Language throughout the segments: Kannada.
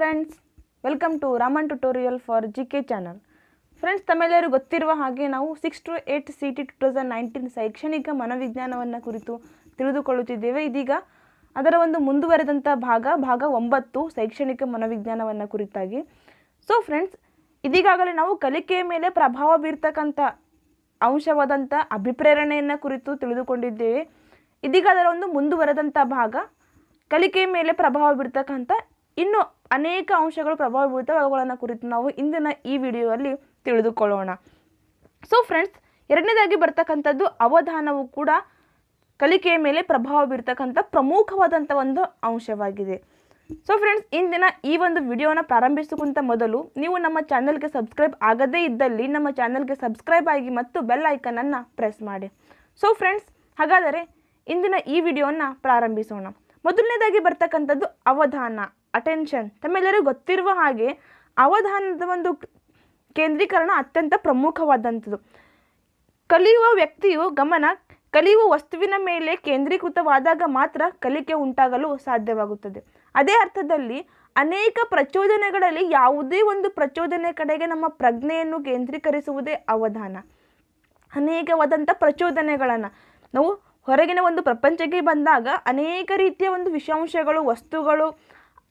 Friends welcome to Raman tutorial for G K channel friends ತಮ್ಮೆಲ್ಲರೂ ಗೊತ್ತಿರುವ ಹಾಗೆ ನಾವು six to eight C T two thousand nineteen ಶೈಕ್ಷಣಿಕ ಮನೋವಿಜ್ಞಾನವನ್ನು ಕುರಿತು ತಿಳಿದುಕೊಳ್ಳುತ್ತಿದ್ದೇವೆ. ಇದೀಗ ಅದರ ಒಂದು ಮುಂದುವರೆದಂಥ ಭಾಗ ಭಾಗ ಒಂಬತ್ತು, ಶೈಕ್ಷಣಿಕ ಮನೋವಿಜ್ಞಾನವನ್ನು ಕುರಿತಾಗಿ. ಸೊ ಫ್ರೆಂಡ್ಸ್ ಇದೀಗಾಗಲೇ ನಾವು ಕಲಿಕೆಯ ಮೇಲೆ ಪ್ರಭಾವ ಬೀರ್ತಕ್ಕಂಥ ಅಂಶವಾದಂಥ ಅಭಿಪ್ರೇರಣೆಯನ್ನು ಕುರಿತು ತಿಳಿದುಕೊಂಡಿದ್ದೇವೆ. ಇದೀಗ ಅದರ ಒಂದು ಮುಂದುವರೆದಂಥ ಭಾಗ, ಕಲಿಕೆಯ ಮೇಲೆ ಪ್ರಭಾವ ಬೀರ್ತಕ್ಕಂಥ ಇನ್ನು ಅನೇಕ ಅಂಶಗಳು ಪ್ರಭಾವ ಬೀಳ್ತವೆ ಅವುಗಳನ್ನು ಕುರಿತು ನಾವು ಇಂದಿನ ಈ ವಿಡಿಯೋದಲ್ಲಿ ತಿಳಿದುಕೊಳ್ಳೋಣ. ಸೊ ಫ್ರೆಂಡ್ಸ್ ಎರಡನೇದಾಗಿ ಬರ್ತಕ್ಕಂಥದ್ದು ಅವಧಾನವು ಕೂಡ ಕಲಿಕೆಯ ಮೇಲೆ ಪ್ರಭಾವ ಬೀರ್ತಕ್ಕಂಥ ಪ್ರಮುಖವಾದಂಥ ಒಂದು ಅಂಶವಾಗಿದೆ. ಸೊ ಫ್ರೆಂಡ್ಸ್ ಇಂದಿನ ಈ ಒಂದು ವಿಡಿಯೋನ ಪ್ರಾರಂಭಿಸೋಕ್ಕಿಂತ ಮೊದಲು ನೀವು ನಮ್ಮ ಚಾನಲ್ಗೆ ಸಬ್ಸ್ಕ್ರೈಬ್ ಆಗದೇ ಇದ್ದಲ್ಲಿ ನಮ್ಮ ಚಾನಲ್ಗೆ ಸಬ್ಸ್ಕ್ರೈಬ್ ಆಗಿ ಮತ್ತು ಬೆಲ್ ಐಕನನ್ನು ಪ್ರೆಸ್ ಮಾಡಿ. ಸೊ ಫ್ರೆಂಡ್ಸ್ ಹಾಗಾದರೆ ಇಂದಿನ ಈ ವಿಡಿಯೋನ ಪ್ರಾರಂಭಿಸೋಣ. ಮೊದಲನೇದಾಗಿ ಬರ್ತಕ್ಕಂಥದ್ದು ಅವಧಾನ. ಅಟೆನ್ಷನ್ ತಮ್ಮೆಲ್ಲರಿಗೂ ಗೊತ್ತಿರುವ ಹಾಗೆ ಅವಧಾನದ ಒಂದು ಕೇಂದ್ರೀಕರಣ ಅತ್ಯಂತ ಪ್ರಮುಖವಾದಂಥದ್ದು. ಕಲಿಯುವ ವ್ಯಕ್ತಿಯು ಗಮನ, ಕಲಿಯುವ ವಸ್ತುವಿನ ಮೇಲೆ ಕೇಂದ್ರೀಕೃತವಾದಾಗ ಮಾತ್ರ ಕಲಿಕೆ ಉಂಟಾಗಲು ಸಾಧ್ಯವಾಗುತ್ತದೆ. ಅದೇ ಅರ್ಥದಲ್ಲಿ ಅನೇಕ ಪ್ರಚೋದನೆಗಳಲ್ಲಿ ಯಾವುದೇ ಒಂದು ಪ್ರಚೋದನೆ ಕಡೆಗೆ ನಮ್ಮ ಪ್ರಜ್ಞೆಯನ್ನು ಕೇಂದ್ರೀಕರಿಸುವುದೇ ಅವಧಾನ. ಅನೇಕವಾದಂಥ ಪ್ರಚೋದನೆಗಳನ್ನು ನಾವು ಹೊರಗಿನ ಒಂದು ಪ್ರಪಂಚಕ್ಕೆ ಬಂದಾಗ ಅನೇಕ ರೀತಿಯ ಒಂದು ವಿಷಾಂಶಗಳು, ವಸ್ತುಗಳು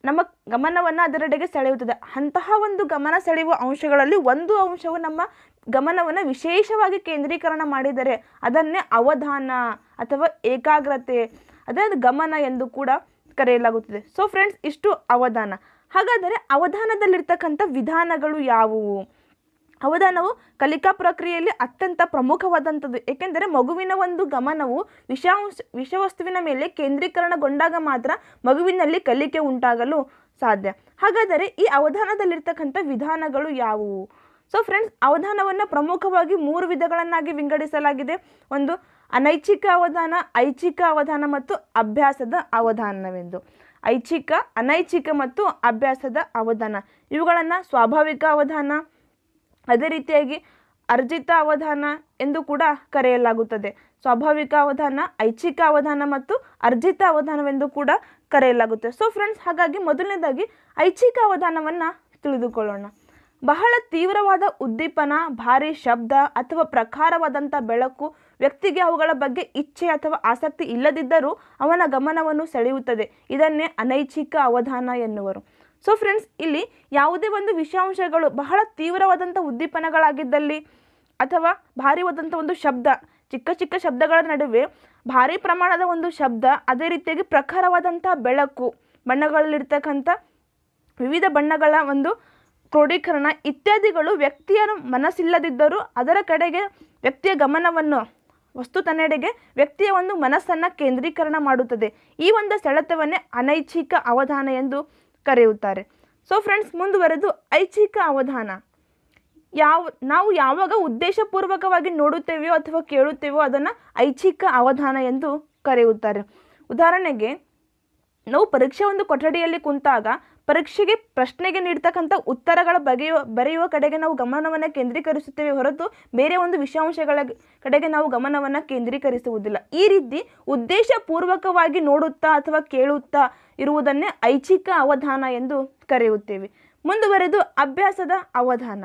ನಮ್ಮ ಗಮನವನ್ನು ಅದರೆಡೆಗೆ ಸೆಳೆಯುತ್ತದೆ. ಅಂತಹ ಒಂದು ಗಮನ ಸೆಳೆಯುವ ಅಂಶಗಳಲ್ಲಿ ಒಂದು ಅಂಶವು ನಮ್ಮ ಗಮನವನ್ನು ವಿಶೇಷವಾಗಿ ಕೇಂದ್ರೀಕರಣ ಮಾಡಿದರೆ ಅದನ್ನೇ ಅವಧಾನ ಅಥವಾ ಏಕಾಗ್ರತೆ ಅದೇ ಗಮನ ಎಂದು ಕೂಡ ಕರೆಯಲಾಗುತ್ತದೆ. ಸೊ ಫ್ರೆಂಡ್ಸ್ ಇಷ್ಟು ಅವಧಾನ. ಹಾಗಾದರೆ ಅವಧಾನದಲ್ಲಿರ್ತಕ್ಕಂಥ ವಿಧಾನಗಳು ಯಾವುವು? ಅವಧಾನವು ಕಲಿಕಾ ಪ್ರಕ್ರಿಯೆಯಲ್ಲಿ ಅತ್ಯಂತ ಪ್ರಮುಖವಾದಂಥದ್ದು. ಏಕೆಂದರೆ ಮಗುವಿನ ಒಂದು ಗಮನವು ವಿಷಾಂಶ, ವಿಷವಸ್ತುವಿನ ಮೇಲೆ ಕೇಂದ್ರೀಕರಣಗೊಂಡಾಗ ಮಾತ್ರ ಮಗುವಿನಲ್ಲಿ ಕಲಿಕೆ ಉಂಟಾಗಲು ಸಾಧ್ಯ. ಹಾಗಾದರೆ ಈ ಅವಧಾನದಲ್ಲಿರ್ತಕ್ಕಂಥ ವಿಧಾನಗಳು ಯಾವುವು? ಸೊ ಫ್ರೆಂಡ್ಸ್ ಅವಧಾನವನ್ನು ಪ್ರಮುಖವಾಗಿ ಮೂರು ವಿಧಗಳನ್ನಾಗಿ ವಿಂಗಡಿಸಲಾಗಿದೆ. ಒಂದು, ಅನೈಚ್ಛಿಕ ಅವಧಾನ, ಐಚ್ಛಿಕ ಅವಧಾನ ಮತ್ತು ಅಭ್ಯಾಸದ ಅವಧಾನವೆಂದು. ಐಚ್ಛಿಕ, ಅನೈಚ್ಛಿಕ ಮತ್ತು ಅಭ್ಯಾಸದ ಅವಧಾನ. ಇವುಗಳನ್ನು ಸ್ವಾಭಾವಿಕ ಅವಧಾನ ಅದೇ ರೀತಿಯಾಗಿ ಅರ್ಜಿತ ಅವಧಾನ ಎಂದು ಕೂಡ ಕರೆಯಲಾಗುತ್ತದೆ. ಸ್ವಾಭಾವಿಕ ಅವಧಾನ, ಐಚ್ಛಿಕ ಅವಧಾನ ಮತ್ತು ಅರ್ಜಿತ ಅವಧಾನವೆಂದು ಕೂಡ ಕರೆಯಲಾಗುತ್ತೆ. ಸೊ ಫ್ರೆಂಡ್ಸ್ ಹಾಗಾಗಿ ಮೊದಲನೇದಾಗಿ ಐಚ್ಛಿಕ ಅವಧಾನವನ್ನು ತಿಳಿದುಕೊಳ್ಳೋಣ. ಬಹಳ ತೀವ್ರವಾದ ಉದ್ದೀಪನ, ಭಾರಿ ಶಬ್ದ ಅಥವಾ ಪ್ರಕಾರವಾದಂಥ ಬೆಳಕು ವ್ಯಕ್ತಿಗೆ ಅವುಗಳ ಬಗ್ಗೆ ಇಚ್ಛೆ ಅಥವಾ ಆಸಕ್ತಿ ಇಲ್ಲದಿದ್ದರೂ ಅವನ ಗಮನವನ್ನು ಸೆಳೆಯುತ್ತದೆ. ಇದನ್ನೇ ಅನೈಚ್ಛಿಕ ಅವಧಾನ ಎನ್ನುವರು. ಸೊ ಫ್ರೆಂಡ್ಸ್ ಇಲ್ಲಿ ಯಾವುದೇ ಒಂದು ವಿಷಾಂಶಗಳು ಬಹಳ ತೀವ್ರವಾದಂಥ ಉದ್ದೀಪನಗಳಾಗಿದ್ದಲ್ಲಿ ಅಥವಾ ಭಾರಿವಾದಂಥ ಒಂದು ಶಬ್ದ, ಚಿಕ್ಕ ಚಿಕ್ಕ ಶಬ್ದಗಳ ನಡುವೆ ಭಾರಿ ಪ್ರಮಾಣದ ಒಂದು ಶಬ್ದ, ಅದೇ ರೀತಿಯಾಗಿ ಪ್ರಖರವಾದಂಥ ಬೆಳಕು, ಬಣ್ಣಗಳಲ್ಲಿರ್ತಕ್ಕಂಥ ವಿವಿಧ ಬಣ್ಣಗಳ ಒಂದು ಕ್ರೋಢೀಕರಣ ಇತ್ಯಾದಿಗಳು ವ್ಯಕ್ತಿಯ ಮನಸ್ಸಿಲ್ಲದಿದ್ದರೂ ಅದರ ಕಡೆಗೆ ವ್ಯಕ್ತಿಯ ಗಮನವನ್ನು ವಸ್ತು ತನ್ನೆಡೆಗೆ ವ್ಯಕ್ತಿಯ ಒಂದು ಮನಸ್ಸನ್ನು ಕೇಂದ್ರೀಕರಣ ಮಾಡುತ್ತದೆ. ಈ ಒಂದು ಸೆಳೆತವನ್ನೇ ಅನೈಚ್ಛಿಕ ಅವಧಾನ ಎಂದು ಕರೆಯುತ್ತಾರೆ. ಸೊ ಫ್ರೆಂಡ್ಸ್ ಮುಂದುವರೆದು ಐಚ್ಛಿಕ ಅವಧಾನ. ಯಾವ, ನಾವು ಯಾವಾಗ ಉದ್ದೇಶಪೂರ್ವಕವಾಗಿ ನೋಡುತ್ತೇವೆಯೋ ಅಥವಾ ಕೇಳುತ್ತೇವೋ ಅದನ್ನು ಐಚ್ಛಿಕ ಅವಧಾನ ಎಂದು ಕರೆಯುತ್ತಾರೆ. ಉದಾಹರಣೆಗೆ, ನಾವು ಪರೀಕ್ಷೆ ಒಂದು ಕೊಠಡಿಯಲ್ಲಿ ಕುಂತಾಗ ಪರೀಕ್ಷೆಗೆ ಪ್ರಶ್ನೆಗೆ ನೀಡ್ತಕ್ಕಂಥ ಉತ್ತರಗಳ ಬಗೆಯುವ ಬರೆಯುವ ಕಡೆಗೆ ನಾವು ಗಮನವನ್ನು ಕೇಂದ್ರೀಕರಿಸುತ್ತೇವೆ ಹೊರತು ಬೇರೆ ಒಂದು ವಿಷಾಂಶಗಳ ಕಡೆಗೆ ನಾವು ಗಮನವನ್ನು ಕೇಂದ್ರೀಕರಿಸುವುದಿಲ್ಲ. ಈ ರೀತಿ ಉದ್ದೇಶಪೂರ್ವಕವಾಗಿ ನೋಡುತ್ತಾ ಅಥವಾ ಕೇಳುತ್ತಾ ಇರುವುದನ್ನೇ ಐಚ್ಛಿಕ ಅವಧಾನ ಎಂದು ಕರೆಯುತ್ತೇವೆ. ಮುಂದುವರೆದು ಅಭ್ಯಾಸದ ಅವಧಾನ.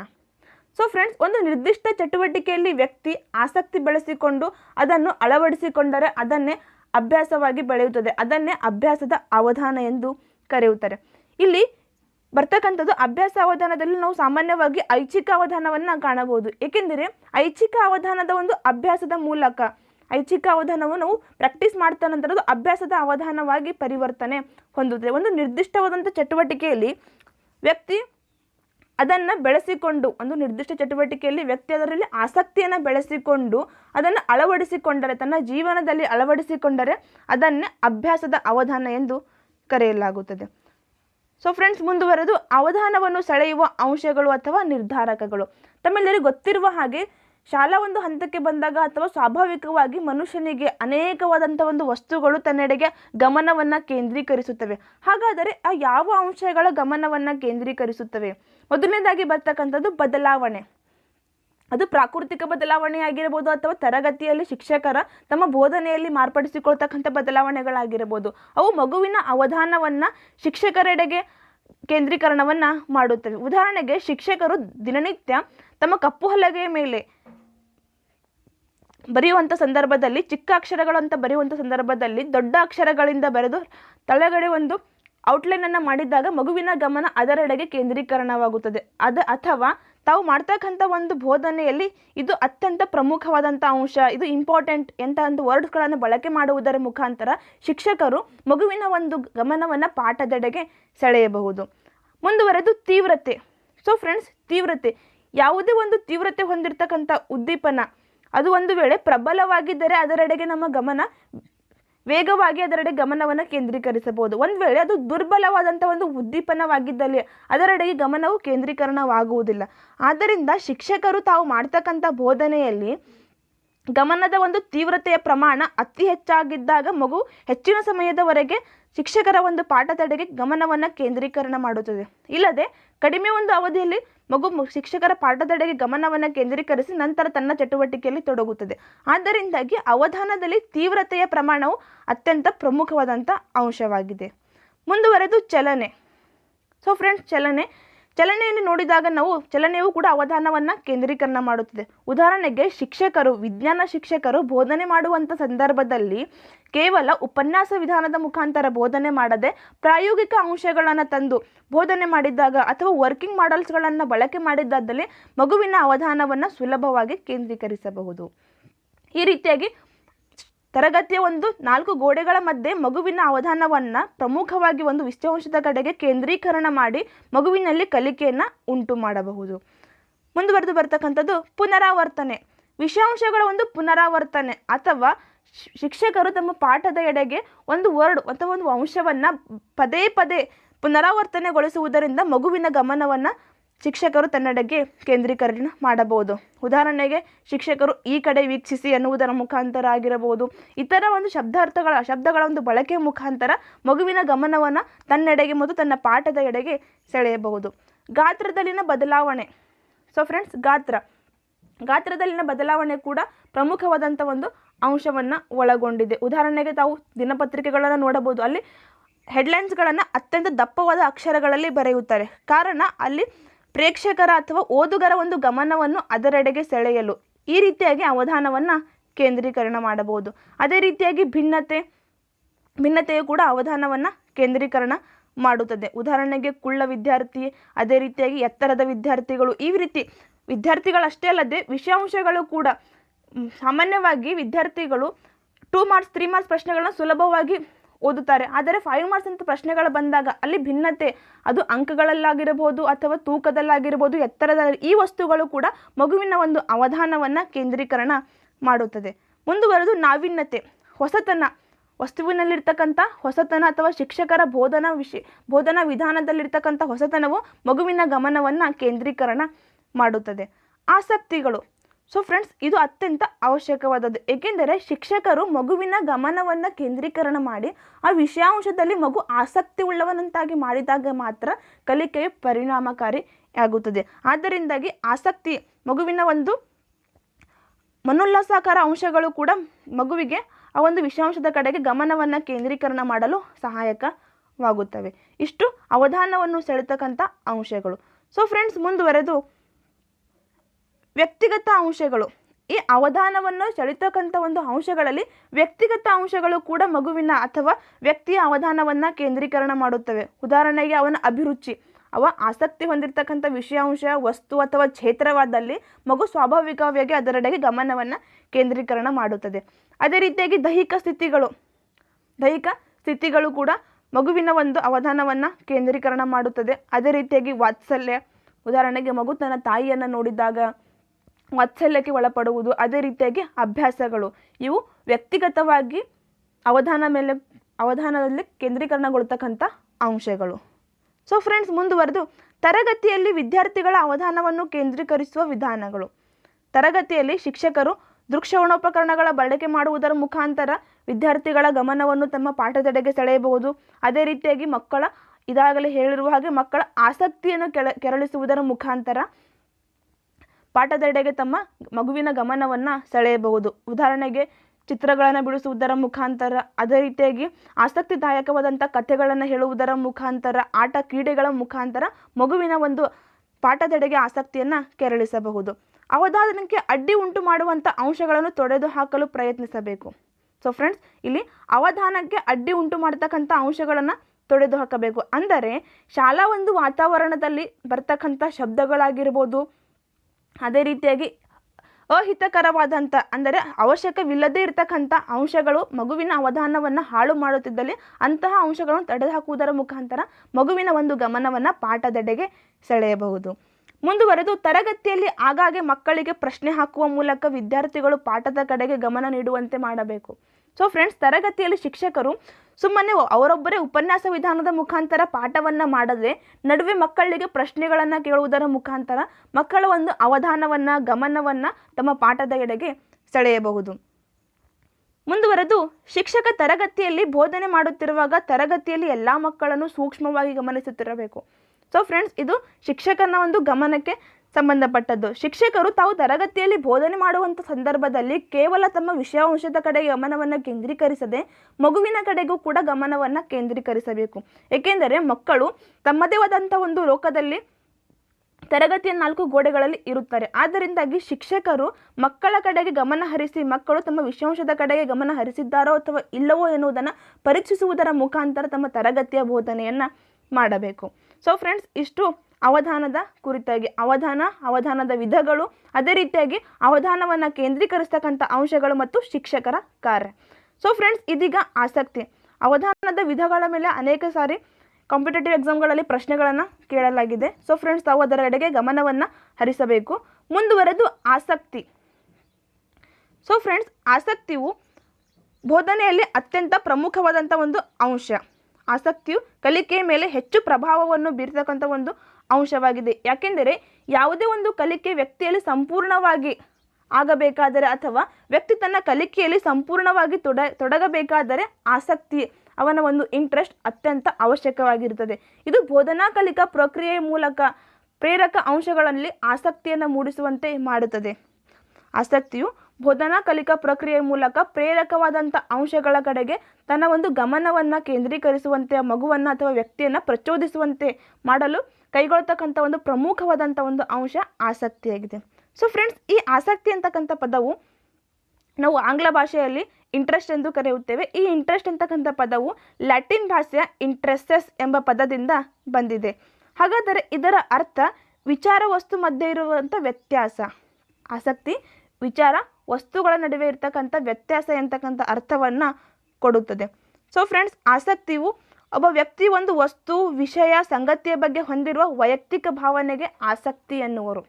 ಸೊ ಫ್ರೆಂಡ್ಸ್ ಒಂದು ನಿರ್ದಿಷ್ಟ ಚಟುವಟಿಕೆಯಲ್ಲಿ ವ್ಯಕ್ತಿ ಆಸಕ್ತಿ ಬೆಳೆಸಿಕೊಂಡು ಅದನ್ನು ಅಳವಡಿಸಿಕೊಂಡರೆ ಅದನ್ನೇ ಅಭ್ಯಾಸವಾಗಿ ಬೆಳೆಯುತ್ತದೆ. ಅದನ್ನೇ ಅಭ್ಯಾಸದ ಅವಧಾನ ಎಂದು ಕರೆಯುತ್ತಾರೆ. ಇಲ್ಲಿ ಬರ್ತಕ್ಕಂಥದ್ದು ಅಭ್ಯಾಸ ಅವಧಾನದಲ್ಲಿ ನಾವು ಸಾಮಾನ್ಯವಾಗಿ ಐಚ್ಛಿಕ ಅವಧಾನವನ್ನು ಕಾಣಬಹುದು. ಏಕೆಂದರೆ ಐಚ್ಛಿಕ ಅವಧಾನದ ಒಂದು ಅಭ್ಯಾಸದ ಮೂಲಕ ಐಚ್ಛಿಕ ಅವಧಾನವು ನಾವು ಪ್ರಾಕ್ಟೀಸ್ ಮಾಡ್ತಾ ನಂತರ ಅಭ್ಯಾಸದ ಅವಧಾನವಾಗಿ ಪರಿವರ್ತನೆ ಹೊಂದುತ್ತದೆ ಒಂದು ನಿರ್ದಿಷ್ಟವಾದಂಥ ಚಟುವಟಿಕೆಯಲ್ಲಿ ವ್ಯಕ್ತಿ ಅದನ್ನು ಬೆಳೆಸಿಕೊಂಡು, ಒಂದು ನಿರ್ದಿಷ್ಟ ಚಟುವಟಿಕೆಯಲ್ಲಿ ವ್ಯಕ್ತಿ ಅದರಲ್ಲಿ ಆಸಕ್ತಿಯನ್ನು ಬೆಳೆಸಿಕೊಂಡು, ಅದನ್ನು ಅಳವಡಿಸಿಕೊಂಡರೆ, ತನ್ನ ಜೀವನದಲ್ಲಿ ಅಳವಡಿಸಿಕೊಂಡರೆ ಅದನ್ನೇ ಅಭ್ಯಾಸದ ಅವಧಾನ ಎಂದು ಕರೆಯಲಾಗುತ್ತದೆ. ಸೊ ಫ್ರೆಂಡ್ಸ್ ಮುಂದುವರೆದು ಅವಧಾನವನ್ನು ಸೆಳೆಯುವ ಅಂಶಗಳು ಅಥವಾ ನಿರ್ಧಾರಕಗಳು. ತಮ್ಮೆಲ್ಲರಿಗೂ ಗೊತ್ತಿರುವ ಹಾಗೆ ಶಾಲಾ ಒಂದು ಹಂತಕ್ಕೆ ಬಂದಾಗ ಅಥವಾ ಸ್ವಾಭಾವಿಕವಾಗಿ ಮನುಷ್ಯನಿಗೆ ಅನೇಕವಾದಂಥ ಒಂದು ವಸ್ತುಗಳು ತನ್ನೆಡೆಗೆ ಗಮನವನ್ನು ಕೇಂದ್ರೀಕರಿಸುತ್ತವೆ. ಹಾಗಾದರೆ ಆ ಯಾವ ಅಂಶಗಳ ಗಮನವನ್ನು ಕೇಂದ್ರೀಕರಿಸುತ್ತವೆ? ಮೊದಲನೇದಾಗಿ ಬರ್ತಕ್ಕಂಥದ್ದು ಬದಲಾವಣೆ. ಅದು ಪ್ರಾಕೃತಿಕ ಬದಲಾವಣೆ ಆಗಿರಬಹುದು ಅಥವಾ ತರಗತಿಯಲ್ಲಿ ಶಿಕ್ಷಕರ ತಮ್ಮ ಬೋಧನೆಯಲ್ಲಿ ಮಾರ್ಪಡಿಸಿಕೊಳ್ತಕ್ಕಂಥ ಬದಲಾವಣೆಗಳಾಗಿರಬಹುದು ಅವು ಮಗುವಿನ ಅವಧಾನವನ್ನು ಶಿಕ್ಷಕರೆಡೆಗೆ ಕೇಂದ್ರೀಕರಣವನ್ನು ಮಾಡುತ್ತವೆ. ಉದಾಹರಣೆಗೆ ಶಿಕ್ಷಕರು ದಿನನಿತ್ಯ ತಮ್ಮ ಕಪ್ಪು ಹಲಗೆಯ ಮೇಲೆ ಬರೆಯುವಂಥ ಸಂದರ್ಭದಲ್ಲಿ, ಚಿಕ್ಕ ಅಕ್ಷರಗಳು ಅಂತ ಬರೆಯುವಂಥ ಸಂದರ್ಭದಲ್ಲಿ, ದೊಡ್ಡ ಅಕ್ಷರಗಳಿಂದ ಬರೆದು ತಳಗಡೆ ಒಂದು ಔಟ್ಲೈನನ್ನು ಮಾಡಿದಾಗ ಮಗುವಿನ ಗಮನ ಅದರೆಡೆಗೆ ಕೇಂದ್ರೀಕರಣವಾಗುತ್ತದೆ. ಅದ ಅಥವಾ ತಾವು ಮಾಡ್ತಕ್ಕಂಥ ಒಂದು ಬೋಧನೆಯಲ್ಲಿ ಇದು ಅತ್ಯಂತ ಪ್ರಮುಖವಾದಂಥ ಅಂಶ. ಇದು ಇಂಪಾರ್ಟೆಂಟ್ ಎಂಥ ಒಂದು ವರ್ಡ್ಸ್ಗಳನ್ನು ಬಳಕೆ ಮಾಡುವುದರ ಮುಖಾಂತರ ಶಿಕ್ಷಕರು ಮಗುವಿನ ಒಂದು ಗಮನವನ್ನು ಪಾಠದೆಡೆಗೆ ಸೆಳೆಯಬಹುದು. ಮುಂದುವರೆದು ತೀವ್ರತೆ. ಸೊ ಫ್ರೆಂಡ್ಸ್ ತೀವ್ರತೆ. ಯಾವುದೇ ಒಂದು ತೀವ್ರತೆ ಹೊಂದಿರತಕ್ಕಂಥ ಉದ್ದೀಪನ, ಅದು ಒಂದು ವೇಳೆ ಪ್ರಬಲವಾಗಿದ್ದರೆ ಅದರೆಡೆಗೆ ನಮ್ಮ ಗಮನ ವೇಗವಾಗಿ ಅದರೆಡೆ ಗಮನವನ್ನು ಕೇಂದ್ರೀಕರಿಸಬಹುದು. ಒಂದು ವೇಳೆ ಅದು ದುರ್ಬಲವಾದಂಥ ಒಂದು ಉದ್ದೀಪನವಾಗಿದ್ದಲ್ಲಿ ಅದರೆಡೆಗೆ ಗಮನವು ಕೇಂದ್ರೀಕರಣವಾಗುವುದಿಲ್ಲ. ಆದ್ದರಿಂದ ಶಿಕ್ಷಕರು ತಾವು ಮಾಡ್ತಕ್ಕಂಥ ಬೋಧನೆಯಲ್ಲಿ ಗಮನದ ಒಂದು ತೀವ್ರತೆಯ ಪ್ರಮಾಣ ಅತಿ ಹೆಚ್ಚಾಗಿದ್ದಾಗ ಮಗು ಹೆಚ್ಚಿನ ಸಮಯದವರೆಗೆ ಶಿಕ್ಷಕರ ಒಂದು ಪಾಠದೆಡೆಗೆ ಗಮನವನ್ನು ಕೇಂದ್ರೀಕರಣ ಮಾಡುತ್ತದೆ. ಇಲ್ಲದೆ ಕಡಿಮೆ ಒಂದು ಅವಧಿಯಲ್ಲಿ ಮಗು ಶಿಕ್ಷಕರ ಪಾಠದೆಡೆಗೆ ಗಮನವನ್ನು ಕೇಂದ್ರೀಕರಿಸಿ ನಂತರ ತನ್ನ ಚಟುವಟಿಕೆಯಲ್ಲಿ ತೊಡಗುತ್ತದೆ. ಆದ್ದರಿಂದಾಗಿ ಅವಧಾನದಲ್ಲಿ ತೀವ್ರತೆಯ ಪ್ರಮಾಣವು ಅತ್ಯಂತ ಪ್ರಮುಖವಾದಂಥ ಅಂಶವಾಗಿದೆ. ಮುಂದುವರೆದು ಚಲನೆ. ಸೊ ಫ್ರೆಂಡ್ಸ್ ಚಲನೆ ಚಲನೆಯನ್ನು ನೋಡಿದಾಗ ನಾವು ಚಲನೆಯು ಕೂಡ ಅವಧಾನವನ್ನು ಕೇಂದ್ರೀಕರಣ ಮಾಡುತ್ತದೆ. ಉದಾಹರಣೆಗೆ ಶಿಕ್ಷಕರು, ವಿಜ್ಞಾನ ಶಿಕ್ಷಕರು ಬೋಧನೆ ಮಾಡುವಂಥ ಸಂದರ್ಭದಲ್ಲಿ ಕೇವಲ ಉಪನ್ಯಾಸ ವಿಧಾನದ ಮುಖಾಂತರ ಬೋಧನೆ ಮಾಡದೆ ಪ್ರಾಯೋಗಿಕ ಅಂಶಗಳನ್ನು ತಂದು ಬೋಧನೆ ಮಾಡಿದ್ದಾಗ ಅಥವಾ ವರ್ಕಿಂಗ್ ಮಾಡೆಲ್ಸ್ಗಳನ್ನು ಬಳಕೆ ಮಾಡಿದ್ದಾದಲ್ಲಿ ಮಗುವಿನ ಅವಧಾನವನ್ನು ಸುಲಭವಾಗಿ ಕೇಂದ್ರೀಕರಿಸಬಹುದು. ಈ ರೀತಿಯಾಗಿ ತರಗತಿಯ ಒಂದು ನಾಲ್ಕು ಗೋಡೆಗಳ ಮಧ್ಯೆ ಮಗುವಿನ ಅವಧಾನವನ್ನು ಪ್ರಮುಖವಾಗಿ ಒಂದು ವಿಷಯಾಂಶದ ಕಡೆಗೆ ಕೇಂದ್ರೀಕರಣ ಮಾಡಿ ಮಗುವಿನಲ್ಲಿ ಕಲಿಕೆಯನ್ನು ಉಂಟು ಮಾಡಬಹುದು. ಮುಂದುವರೆದು ಬರ್ತಕ್ಕಂಥದ್ದು ಪುನರಾವರ್ತನೆ. ವಿಷಯಾಂಶಗಳ ಒಂದು ಪುನರಾವರ್ತನೆ ಅಥವಾ ಶಿಕ್ಷಕರು ತಮ್ಮ ಪಾಠದ ಎಡೆಗೆ ಒಂದು ವರ್ಡ್ ಅಥವಾ ಒಂದು ಅಂಶವನ್ನು ಪದೇ ಪದೇ ಪುನರಾವರ್ತನೆಗೊಳಿಸುವುದರಿಂದ ಮಗುವಿನ ಗಮನವನ್ನು ಶಿಕ್ಷಕರು ತನ್ನೆಡೆಗೆ ಕೇಂದ್ರೀಕರಣ ಮಾಡಬಹುದು. ಉದಾಹರಣೆಗೆ, ಶಿಕ್ಷಕರು ಈ ಕಡೆ ವೀಕ್ಷಿಸಿ ಎನ್ನುವುದರ ಮುಖಾಂತರ ಆಗಿರಬಹುದು ಇತರ ಒಂದು ಶಬ್ದಾರ್ಥಗಳ, ಶಬ್ದಗಳ ಒಂದು ಬಳಕೆ ಮುಖಾಂತರ ಮಗುವಿನ ಗಮನವನ್ನು ತನ್ನೆಡೆಗೆ ಮತ್ತು ತನ್ನ ಪಾಠದ ಎಡೆಗೆ ಸೆಳೆಯಬಹುದು. ಗಾತ್ರದಲ್ಲಿನ ಬದಲಾವಣೆ. ಸೊ ಫ್ರೆಂಡ್ಸ್ ಗಾತ್ರ. ಗಾತ್ರದಲ್ಲಿನ ಬದಲಾವಣೆ ಕೂಡ ಪ್ರಮುಖವಾದಂಥ ಒಂದು ಅಂಶವನ್ನು ಒಳಗೊಂಡಿದೆ. ಉದಾಹರಣೆಗೆ, ತಾವು ದಿನಪತ್ರಿಕೆಗಳನ್ನು ನೋಡಬಹುದು. ಅಲ್ಲಿ ಹೆಡ್ಲೈನ್ಸ್ಗಳನ್ನು ಅತ್ಯಂತ ದಪ್ಪವಾದ ಅಕ್ಷರಗಳಲ್ಲಿ ಬರೆಯುತ್ತಾರೆ. ಕಾರಣ, ಅಲ್ಲಿ ಪ್ರೇಕ್ಷಕರ ಅಥವಾ ಓದುಗರ ಒಂದು ಗಮನವನ್ನು ಅದರೆಡೆಗೆ ಸೆಳೆಯಲು ಈ ರೀತಿಯಾಗಿ ಅವಧಾನವನ್ನು ಕೇಂದ್ರೀಕರಣ ಮಾಡಬಹುದು. ಅದೇ ರೀತಿಯಾಗಿ ಭಿನ್ನತೆ, ಭಿನ್ನತೆಯು ಕೂಡ ಅವಧಾನವನ್ನು ಕೇಂದ್ರೀಕರಣ ಮಾಡುತ್ತದೆ. ಉದಾಹರಣೆಗೆ ಕುಳ್ಳ ವಿದ್ಯಾರ್ಥಿ, ಅದೇ ರೀತಿಯಾಗಿ ಎತ್ತರದ ವಿದ್ಯಾರ್ಥಿಗಳು, ಈ ರೀತಿ ವಿದ್ಯಾರ್ಥಿಗಳಷ್ಟೇ ಅಲ್ಲದೆ ವಿಷಯಾಂಶಗಳು ಕೂಡ ಸಾಮಾನ್ಯವಾಗಿ ವಿದ್ಯಾರ್ಥಿಗಳು ಟೂ ಮಾರ್ಕ್ಸ್ ತ್ರೀ ಮಾರ್ಕ್ಸ್ ಪ್ರಶ್ನೆಗಳನ್ನ ಸುಲಭವಾಗಿ ಓದುತ್ತಾರೆ. ಆದರೆ ಫೈವ್ ಮಾರ್ಕ್ಸ್ ಅಂತ ಪ್ರಶ್ನೆಗಳು ಬಂದಾಗ ಅಲ್ಲಿ ಭಿನ್ನತೆ, ಅದು ಅಂಕಗಳಲ್ಲಾಗಿರಬಹುದು ಅಥವಾ ತೂಕದಲ್ಲಾಗಿರ್ಬೋದು ಎತ್ತರದ ಈ ವಸ್ತುಗಳು ಕೂಡ ಮಗುವಿನ ಒಂದು ಅವಧಾನವನ್ನು ಕೇಂದ್ರೀಕರಣ ಮಾಡುತ್ತದೆ. ಮುಂದುವರೆದು ನಾವೀನ್ಯತೆ, ಹೊಸತನ. ವಸ್ತುವಿನಲ್ಲಿರ್ತಕ್ಕಂಥ ಹೊಸತನ ಅಥವಾ ಶಿಕ್ಷಕರ ಬೋಧನಾ ವಿಷಯ ಬೋಧನಾ ವಿಧಾನದಲ್ಲಿರ್ತಕ್ಕಂಥ ಹೊಸತನವು ಮಗುವಿನ ಗಮನವನ್ನು ಕೇಂದ್ರೀಕರಣ ಮಾಡುತ್ತದೆ. ಆಸಕ್ತಿಗಳು. ಸೊ ಫ್ರೆಂಡ್ಸ್ ಇದು ಅತ್ಯಂತ ಅವಶ್ಯಕವಾದದ್ದು. ಏಕೆಂದರೆ ಶಿಕ್ಷಕರು ಮಗುವಿನ ಗಮನವನ್ನು ಕೇಂದ್ರೀಕರಣ ಮಾಡಿ, ಆ ವಿಷಯಾಂಶದಲ್ಲಿ ಮಗು ಆಸಕ್ತಿ ಉಳ್ಳವನಂತಾಗಿ ಮಾಡಿದಾಗ ಮಾತ್ರ ಕಲಿಕೆಯು ಪರಿಣಾಮಕಾರಿಯಾಗುತ್ತದೆ ಆದ್ದರಿಂದಾಗಿ ಆಸಕ್ತಿ ಮಗುವಿನ ಒಂದು ಮನೋಲ್ಲಾಸಕರ ಅಂಶಗಳು ಕೂಡ ಮಗುವಿಗೆ ಆ ಒಂದು ವಿಷಯಾಂಶದ ಕಡೆಗೆ ಗಮನವನ್ನು ಕೇಂದ್ರೀಕರಣ ಮಾಡಲು ಸಹಾಯಕವಾಗುತ್ತವೆ. ಇಷ್ಟು ಅವಧಾನವನ್ನು ಸೆಳೆತಕ್ಕಂಥ ಅಂಶಗಳು. ಸೊ ಫ್ರೆಂಡ್ಸ್ ಮುಂದುವರೆದು ವ್ಯಕ್ತಿಗತ ಅಂಶಗಳು. ಈ ಅವಧಾನವನ್ನು ಸೆಳೆತಕ್ಕಂಥ ಒಂದು ಅಂಶಗಳಲ್ಲಿ ವ್ಯಕ್ತಿಗತ ಅಂಶಗಳು ಕೂಡ ಮಗುವಿನ ಅಥವಾ ವ್ಯಕ್ತಿಯ ಅವಧಾನವನ್ನು ಕೇಂದ್ರೀಕರಣ ಮಾಡುತ್ತವೆ. ಉದಾಹರಣೆಗೆ ಅವನ ಅಭಿರುಚಿ. ಅವ ಆಸಕ್ತಿ ಹೊಂದಿರತಕ್ಕಂಥ ವಿಷಯಾಂಶ, ವಸ್ತು ಅಥವಾ ಕ್ಷೇತ್ರವಾದಲ್ಲಿ ಮಗು ಸ್ವಾಭಾವಿಕವಾಗಿ ಅದರೆಡೆಗೆ ಗಮನವನ್ನು ಕೇಂದ್ರೀಕರಣ ಮಾಡುತ್ತದೆ. ಅದೇ ರೀತಿಯಾಗಿ ದೈಹಿಕ ಸ್ಥಿತಿಗಳು. ದೈಹಿಕ ಸ್ಥಿತಿಗಳು ಕೂಡ ಮಗುವಿನ ಒಂದು ಅವಧಾನವನ್ನು ಕೇಂದ್ರೀಕರಣ ಮಾಡುತ್ತದೆ. ಅದೇ ರೀತಿಯಾಗಿ ವಾತ್ಸಲ್ಯ. ಉದಾಹರಣೆಗೆ ಮಗು ತನ್ನ ತಾಯಿಯನ್ನು ನೋಡಿದಾಗ ವಾತ್ಸಲ್ಯಕ್ಕೆ ಒಳಪಡುವುದು ಅದೇ ರೀತಿಯಾಗಿ ಅಭ್ಯಾಸಗಳು. ಇವು ವ್ಯಕ್ತಿಗತವಾಗಿ ಅವಧಾನ ಮೇಲೆ, ಅವಧಾನದಲ್ಲಿ ಕೇಂದ್ರೀಕರಣಗೊಳ್ತಕ್ಕಂಥ ಅಂಶಗಳು. ಸೊ ಫ್ರೆಂಡ್ಸ್ ಮುಂದುವರೆದು, ತರಗತಿಯಲ್ಲಿ ವಿದ್ಯಾರ್ಥಿಗಳ ಅವಧಾನವನ್ನು ಕೇಂದ್ರೀಕರಿಸುವ ವಿಧಾನಗಳು. ತರಗತಿಯಲ್ಲಿ ಶಿಕ್ಷಕರು ದೃಕ್ಷವಣೋಪಕರಣಗಳ ಬಳಕೆ ಮಾಡುವುದರ ಮುಖಾಂತರ ವಿದ್ಯಾರ್ಥಿಗಳ ಗಮನವನ್ನು ತಮ್ಮ ಪಾಠದೆಡೆಗೆ ಸೆಳೆಯಬಹುದು. ಅದೇ ರೀತಿಯಾಗಿ ಮಕ್ಕಳ, ಇದಾಗಲೇ ಹೇಳಿರುವ ಹಾಗೆ ಮಕ್ಕಳ ಆಸಕ್ತಿಯನ್ನು ಕೆಳ, ಕೆರಳಿಸುವುದರ ಮುಖಾಂತರ ಪಾಠದೆಡೆಗೆ ತಮ್ಮ ಮಗುವಿನ ಗಮನವನ್ನು ಸೆಳೆಯಬಹುದು. ಉದಾಹರಣೆಗೆ, ಚಿತ್ರಗಳನ್ನು ಬಿಡಿಸುವುದರ ಮುಖಾಂತರ, ಅದೇ ರೀತಿಯಾಗಿ ಆಸಕ್ತಿದಾಯಕವಾದಂಥ ಕಥೆಗಳನ್ನು ಹೇಳುವುದರ ಮುಖಾಂತರ, ಆಟ ಕ್ರೀಡೆಗಳ ಮುಖಾಂತರ ಮಗುವಿನ ಒಂದು ಪಾಠದೆಡೆಗೆ ಆಸಕ್ತಿಯನ್ನು ಕೆರಳಿಸಬಹುದು. ಅವಧಾನಕ್ಕೆ ಅಡ್ಡಿ ಉಂಟು ಮಾಡುವಂಥ ಅಂಶಗಳನ್ನು ತೊಡೆದು ಹಾಕಲು ಪ್ರಯತ್ನಿಸಬೇಕು. ಸೊ ಫ್ರೆಂಡ್ಸ್ ಇಲ್ಲಿ ಅವಧಾನಕ್ಕೆ ಅಡ್ಡಿ ಉಂಟು ಮಾಡ್ತಕ್ಕಂಥ ಅಂಶಗಳನ್ನು ತೊಡೆದು ಹಾಕಬೇಕು. ಅಂದರೆ, ಶಾಲಾ ಒಂದು ವಾತಾವರಣದಲ್ಲಿ ಬರ್ತಕ್ಕಂಥ ಶಬ್ದಗಳಾಗಿರ್ಬೋದು ಅದೇ ರೀತಿಯಾಗಿ ಅಹಿತಕರವಾದಂಥ ಅಂದರೆ ಅವಶ್ಯಕವಿಲ್ಲದೇ ಇರತಕ್ಕಂಥ ಅಂಶಗಳು ಮಗುವಿನ ಅವಧಾನವನ್ನು ಹಾಳು ಮಾಡುತ್ತಿದ್ದಲ್ಲಿ ಅಂತಹ ಅಂಶಗಳನ್ನು ತಡೆದುಹಾಕುವುದರ ಮುಖಾಂತರ ಮಗುವಿನ ಒಂದು ಗಮನವನ್ನು ಪಾಠದೆಡೆಗೆ ಸೆಳೆಯಬಹುದು. ಮುಂದುವರೆದು ತರಗತಿಯಲ್ಲಿ ಆಗಾಗ್ಗೆ ಮಕ್ಕಳಿಗೆ ಪ್ರಶ್ನೆ ಹಾಕುವ ಮೂಲಕ ವಿದ್ಯಾರ್ಥಿಗಳು ಪಾಠದ ಕಡೆಗೆ ಗಮನ ನೀಡುವಂತೆ ಮಾಡಬೇಕು. ಸೊ ಫ್ರೆಂಡ್ಸ್ ತರಗತಿಯಲ್ಲಿ ಶಿಕ್ಷಕರು ಸುಮ್ಮನೆ ಅವರೊಬ್ಬರೇ ಉಪನ್ಯಾಸ ವಿಧಾನದ ಮುಖಾಂತರ ಪಾಠವನ್ನು ಮಾಡದೆ ನಡುವೆ ಮಕ್ಕಳಿಗೆ ಪ್ರಶ್ನೆಗಳನ್ನು ಕೇಳುವುದರ ಮುಖಾಂತರ ಮಕ್ಕಳ ಒಂದು ಅವಧಾನವನ್ನು, ಗಮನವನ್ನು ತಮ್ಮ ಪಾಠದ ಎಡೆಗೆ ಸೆಳೆಯಬಹುದು. ಮುಂದುವರೆದು, ಶಿಕ್ಷಕ ತರಗತಿಯಲ್ಲಿ ಬೋಧನೆ ಮಾಡುತ್ತಿರುವಾಗ ತರಗತಿಯಲ್ಲಿ ಎಲ್ಲ ಮಕ್ಕಳನ್ನು ಸೂಕ್ಷ್ಮವಾಗಿ ಗಮನಿಸುತ್ತಿರಬೇಕು. ಸೊ ಫ್ರೆಂಡ್ಸ್ ಇದು ಶಿಕ್ಷಕನ ಒಂದು ಗಮನಕ್ಕೆ ಸಂಬಂಧಪಟ್ಟದ್ದು. ಶಿಕ್ಷಕರು ತಾವು ತರಗತಿಯಲ್ಲಿ ಬೋಧನೆ ಮಾಡುವಂಥ ಸಂದರ್ಭದಲ್ಲಿ ಕೇವಲ ತಮ್ಮ ವಿಷಯಾಂಶದ ಕಡೆ ಗಮನವನ್ನು ಕೇಂದ್ರೀಕರಿಸದೆ ಮಗುವಿನ ಕಡೆಗೂ ಕೂಡ ಗಮನವನ್ನು ಕೇಂದ್ರೀಕರಿಸಬೇಕು. ಏಕೆಂದರೆ ಮಕ್ಕಳು ತಮ್ಮದೇ ಆದಂಥ ಒಂದು ಲೋಕದಲ್ಲಿ ತರಗತಿಯ ನಾಲ್ಕು ಗೋಡೆಗಳಲ್ಲಿ ಇರುತ್ತಾರೆ. ಆದ್ದರಿಂದಾಗಿ ಶಿಕ್ಷಕರು ಮಕ್ಕಳ ಕಡೆಗೆ ಗಮನ ಹರಿಸಿ ಮಕ್ಕಳು ತಮ್ಮ ವಿಷಯಾಂಶದ ಕಡೆಗೆ ಗಮನ ಹರಿಸಿದ್ದಾರೋ ಅಥವಾ ಇಲ್ಲವೋ ಎನ್ನುವುದನ್ನು ಪರೀಕ್ಷಿಸುವುದರ ಮುಖಾಂತರ ತಮ್ಮ ತರಗತಿಯ ಬೋಧನೆಯನ್ನು ಮಾಡಬೇಕು. ಸೊ ಫ್ರೆಂಡ್ಸ್ ಇಷ್ಟು ಅವಧಾನದ ಕುರಿತಾಗಿ, ಅವಧಾನ, ಅವಧಾನದ ವಿಧಗಳು, ಅದೇ ರೀತಿಯಾಗಿ ಅವಧಾನವನ್ನು ಕೇಂದ್ರೀಕರಿಸ್ತಕ್ಕಂಥ ಅಂಶಗಳು ಮತ್ತು ಶಿಕ್ಷಕರ ಕಾರ್ಯ. ಸೊ ಫ್ರೆಂಡ್ಸ್ ಇದೀಗ ಆಸಕ್ತಿ. ಅವಧಾನದ ವಿಧಗಳ ಮೇಲೆ ಅನೇಕ ಸಾರಿ ಕಾಂಪಿಟೇಟಿವ್ ಎಕ್ಸಾಮ್ಗಳಲ್ಲಿ ಪ್ರಶ್ನೆಗಳನ್ನು ಕೇಳಲಾಗಿದೆ. ಸೊ ಫ್ರೆಂಡ್ಸ್ ತಾವು ಅದರೆಡೆಗೆ ಗಮನವನ್ನು ಹರಿಸಬೇಕು. ಮುಂದುವರೆದು ಆಸಕ್ತಿ. ಸೊ ಫ್ರೆಂಡ್ಸ್ ಆಸಕ್ತಿಯು ಬೋಧನೆಯಲ್ಲಿ ಅತ್ಯಂತ ಪ್ರಮುಖವಾದಂಥ ಒಂದು ಅಂಶ. ಆಸಕ್ತಿಯು ಕಲಿಕೆಯ ಮೇಲೆ ಹೆಚ್ಚು ಪ್ರಭಾವವನ್ನು ಬೀರ್ತಕ್ಕಂಥ ಒಂದು ಅಂಶವಾಗಿದೆ. ಯಾಕೆಂದರೆ ಯಾವುದೇ ಒಂದು ಕಲಿಕೆ ವ್ಯಕ್ತಿಯಲ್ಲಿ ಸಂಪೂರ್ಣವಾಗಿ ಆಗಬೇಕಾದರೆ ಅಥವಾ ವ್ಯಕ್ತಿ ತನ್ನ ಕಲಿಕೆಯಲ್ಲಿ ಸಂಪೂರ್ಣವಾಗಿ ತೊಡ, ತೊಡಗಬೇಕಾದರೆ ಆಸಕ್ತಿ, ಅವನ ಒಂದು ಇಂಟ್ರೆಸ್ಟ್ ಅತ್ಯಂತ ಅವಶ್ಯಕವಾಗಿರುತ್ತದೆ. ಇದು ಬೋಧನಾ ಕಲಿಕಾ ಪ್ರಕ್ರಿಯೆಯ ಮೂಲಕ ಪ್ರೇರಕ ಅಂಶಗಳಲ್ಲಿ ಆಸಕ್ತಿಯನ್ನು ಮೂಡಿಸುವಂತೆ ಮಾಡುತ್ತದೆ. ಆಸಕ್ತಿಯು ಬೋಧನಾ ಕಲಿಕಾ ಪ್ರಕ್ರಿಯೆಯ ಮೂಲಕ ಪ್ರೇರಕವಾದಂಥ ಅಂಶಗಳ ಕಡೆಗೆ ತನ್ನ ಒಂದು ಗಮನವನ್ನು ಕೇಂದ್ರೀಕರಿಸುವಂತೆ, ಮಗುವನ್ನು ಅಥವಾ ವ್ಯಕ್ತಿಯನ್ನು ಪ್ರಚೋದಿಸುವಂತೆ ಮಾಡಲು ಕೈಗೊಳ್ತಕ್ಕಂಥ ಒಂದು ಪ್ರಮುಖವಾದಂಥ ಒಂದು ಅಂಶ ಆಸಕ್ತಿಯಾಗಿದೆ. ಸೊ ಫ್ರೆಂಡ್ಸ್ ಈ ಆಸಕ್ತಿ ಅಂತಕ್ಕಂಥ ಪದವು ನಾವು ಆಂಗ್ಲ ಭಾಷೆಯಲ್ಲಿ ಇಂಟ್ರೆಸ್ಟ್ ಎಂದು ಕರೆಯುತ್ತೇವೆ. ಈ ಇಂಟ್ರೆಸ್ಟ್ ಅಂತಕ್ಕಂಥ ಪದವು ಲ್ಯಾಟಿನ್ ಭಾಷೆಯ ಇಂಟ್ರೆಸ್ಟಸ್ ಎಂಬ ಪದದಿಂದ ಬಂದಿದೆ. ಹಾಗಾದರೆ ಇದರ ಅರ್ಥ ವಿಚಾರ ವಸ್ತು ಮಧ್ಯೆ ಇರುವಂಥ ವ್ಯತ್ಯಾಸ. ಆಸಕ್ತಿ, ವಿಚಾರ ವಸ್ತುಗಳ ನಡುವೆ ಇರ್ತಕ್ಕಂಥ ವ್ಯತ್ಯಾಸ ಎಂತಕ್ಕಂಥ ಅರ್ಥವನ್ನು ಕೊಡುತ್ತದೆ. ಸೊ ಫ್ರೆಂಡ್ಸ್ ಆಸಕ್ತಿಯು ಒಬ್ಬ ವ್ಯಕ್ತಿ ಒಂದು ವಸ್ತು, ವಿಷಯ, ಸಂಗತಿಯ ಬಗ್ಗೆ ಹೊಂದಿರುವ ವೈಯಕ್ತಿಕ ಭಾವನೆಗೆ ಆಸಕ್ತಿ ಎನ್ನುವರು.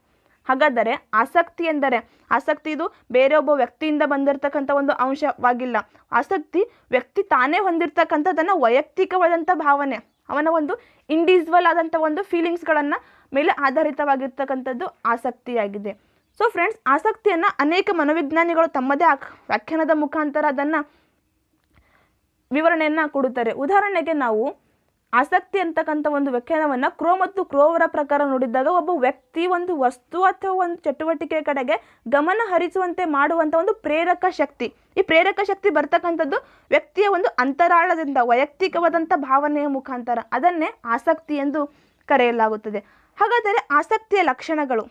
ಹಾಗಾದರೆ ಆಸಕ್ತಿ ಎಂದರೆ, ಆಸಕ್ತಿ ಇದು ಬೇರೆ ಒಬ್ಬ ವ್ಯಕ್ತಿಯಿಂದ ಬಂದಿರತಕ್ಕಂಥ ಒಂದು ಅಂಶವಾಗಿಲ್ಲ. ಆಸಕ್ತಿ ವ್ಯಕ್ತಿ ತಾನೇ ಹೊಂದಿರತಕ್ಕಂಥದ್ದನ್ನು ವೈಯಕ್ತಿಕವಾದಂಥ ಭಾವನೆ, ಅವನ ಒಂದು ಇಂಡಿವಿಜುವಲ್ ಆದಂಥ ಒಂದು ಫೀಲಿಂಗ್ಸ್ಗಳನ್ನು ಮೇಲೆ ಆಧಾರಿತವಾಗಿರ್ತಕ್ಕಂಥದ್ದು ಆಸಕ್ತಿಯಾಗಿದೆ. ಸೊ ಫ್ರೆಂಡ್ಸ್ ಆಸಕ್ತಿಯನ್ನು ಅನೇಕ ಮನೋವಿಜ್ಞಾನಿಗಳು ತಮ್ಮದೇ ವ್ಯಾಖ್ಯಾನದ ಮುಖಾಂತರ ಅದನ್ನು ವಿವರಣೆಯನ್ನು ಕೊಡುತ್ತಾರೆ. ಉದಾಹರಣೆಗೆ ನಾವು ಆಸಕ್ತಿ ಅಂತಕ್ಕಂಥ ಒಂದು ವ್ಯಾಖ್ಯಾನವನ್ನು ಕ್ರೋ ಮತ್ತು ಕ್ರೋವರ ಪ್ರಕಾರ ನೋಡಿದಾಗ ಒಬ್ಬ ವ್ಯಕ್ತಿ ಒಂದು ವಸ್ತು ಅಥವಾ ಒಂದು ಚಟುವಟಿಕೆ ಕಡೆಗೆ ಗಮನ ಹರಿಸುವಂತೆ ಮಾಡುವಂಥ ಒಂದು ಪ್ರೇರಕ ಶಕ್ತಿ. ಈ ಪ್ರೇರಕ ಶಕ್ತಿ ಬರ್ತಕ್ಕಂಥದ್ದು ವ್ಯಕ್ತಿಯ ಒಂದು ಅಂತರಾಳದಿಂದ ವೈಯಕ್ತಿಕವಾದಂಥ ಭಾವನೆಯ ಮುಖಾಂತರ. ಅದನ್ನೇ ಆಸಕ್ತಿ ಎಂದು ಕರೆಯಲಾಗುತ್ತದೆ. ಹಾಗಾದರೆ ಆಸಕ್ತಿಯ ಲಕ್ಷಣಗಳು?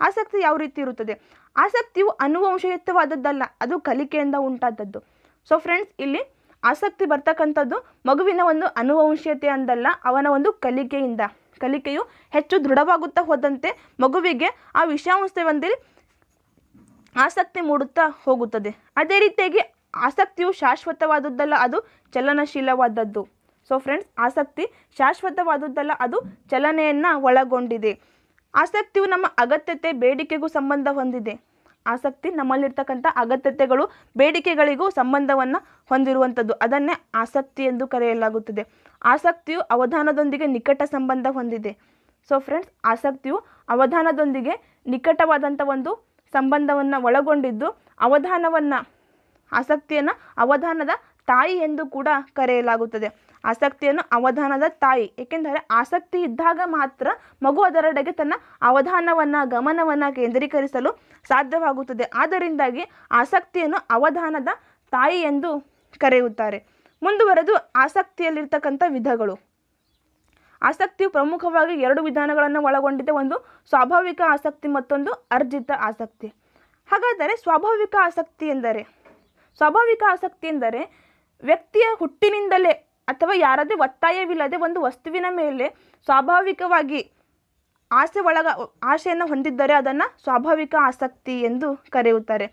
ಆಸಕ್ತಿ ಯಾವ ರೀತಿ ಇರುತ್ತದೆ? ಆಸಕ್ತಿಯು ಅನುವಂಶಯುಕ್ತವಾದದ್ದಲ್ಲ ಅದು ಕಲಿಕೆಯಿಂದ ಉಂಟಾದದ್ದು. ಸೊ ಫ್ರೆಂಡ್ಸ್ ಇಲ್ಲಿ ಆಸಕ್ತಿ ಬರ್ತಕ್ಕಂಥದ್ದು ಮಗುವಿನ ಒಂದು ಅನುವಂಶೀಯತೆ ಅಂದಲ್ಲ, ಅವನ ಒಂದು ಕಲಿಕೆಯಿಂದ. ಕಲಿಕೆಯು ಹೆಚ್ಚು ದೃಢವಾಗುತ್ತಾ ಹೋದಂತೆ ಮಗುವಿಗೆ ಆ ವಿಷಯಾಂಶ ಒಂದಿಲ್ಲಿ ಆಸಕ್ತಿ ಮೂಡುತ್ತಾ ಹೋಗುತ್ತದೆ. ಅದೇ ರೀತಿಯಾಗಿ ಆಸಕ್ತಿಯು ಶಾಶ್ವತವಾದದ್ದಲ್ಲ, ಅದು ಚಲನಶೀಲವಾದದ್ದು. ಸೊ ಫ್ರೆಂಡ್ಸ್ ಆಸಕ್ತಿ ಶಾಶ್ವತವಾದದ್ದಲ್ಲ, ಅದು ಚಲನೆಯನ್ನು ಒಳಗೊಂಡಿದೆ. ಆಸಕ್ತಿಯು ನಮ್ಮ ಅಗತ್ಯತೆ, ಬೇಡಿಕೆಗೂ ಸಂಬಂಧ ಹೊಂದಿದೆ. ಆಸಕ್ತಿ ನಮ್ಮಲ್ಲಿರ್ತಕ್ಕಂಥ ಅಗತ್ಯತೆಗಳು, ಬೇಡಿಕೆಗಳಿಗೂ ಸಂಬಂಧವನ್ನು ಹೊಂದಿರುವಂಥದ್ದು. ಅದನ್ನೇ ಆಸಕ್ತಿ ಎಂದು ಕರೆಯಲಾಗುತ್ತದೆ. ಆಸಕ್ತಿಯು ಅವಧಾನದೊಂದಿಗೆ ನಿಕಟ ಸಂಬಂಧ ಹೊಂದಿದೆ. ಸೊ ಫ್ರೆಂಡ್ಸ್ ಆಸಕ್ತಿಯು ಅವಧಾನದೊಂದಿಗೆ ನಿಕಟವಾದಂಥ ಒಂದು ಸಂಬಂಧವನ್ನು ಒಳಗೊಂಡಿದ್ದು, ಅವಧಾನವನ್ನು, ಆಸಕ್ತಿಯನ್ನು ಅವಧಾನದ ತಾಯಿ ಎಂದು ಕೂಡ ಕರೆಯಲಾಗುತ್ತದೆ. ಆಸಕ್ತಿಯನ್ನು ಅವಧಾನದ ತಾಯಿ. ಏಕೆಂದರೆ ಆಸಕ್ತಿ ಇದ್ದಾಗ ಮಾತ್ರ ಮಗು ಅದರೆಡೆಗೆ ತನ್ನ ಅವಧಾನವನ್ನು, ಗಮನವನ್ನು ಕೇಂದ್ರೀಕರಿಸಲು ಸಾಧ್ಯವಾಗುತ್ತದೆ. ಆದ್ದರಿಂದಾಗಿ ಆಸಕ್ತಿಯನ್ನು ಅವಧಾನದ ತಾಯಿ ಎಂದು ಕರೆಯುತ್ತಾರೆ. ಮುಂದುವರೆದು ಆಸಕ್ತಿಯಲ್ಲಿರ್ತಕ್ಕಂಥ ವಿಧಗಳು. ಆಸಕ್ತಿಯು ಪ್ರಮುಖವಾಗಿ ಎರಡು ವಿಧಾನಗಳನ್ನು ಒಳಗೊಂಡಿದೆ. ಒಂದು ಸ್ವಾಭಾವಿಕ ಆಸಕ್ತಿ, ಮತ್ತೊಂದು ಅರ್ಜಿತ ಆಸಕ್ತಿ. ಹಾಗಾದರೆ ಸ್ವಾಭಾವಿಕ ಆಸಕ್ತಿ ಎಂದರೆ? ಸ್ವಾಭಾವಿಕ ಆಸಕ್ತಿ ಎಂದರೆ ವ್ಯಕ್ತಿಯ ಹುಟ್ಟಿನಿಂದಲೇ ಅಥವಾ ಯಾರದೇ ಒತ್ತಾಯವಿಲ್ಲದೆ ಒಂದು ವಸ್ತುವಿನ ಮೇಲೆ ಸ್ವಾಭಾವಿಕವಾಗಿ ಆಸೆ ಒಳಗ, ಆಸೆಯನ್ನು ಹೊಂದಿದ್ದರೆ ಅದನ್ನು ಸ್ವಾಭಾವಿಕ ಆಸಕ್ತಿ ಎಂದು ಕರೆಯುತ್ತಾರೆ.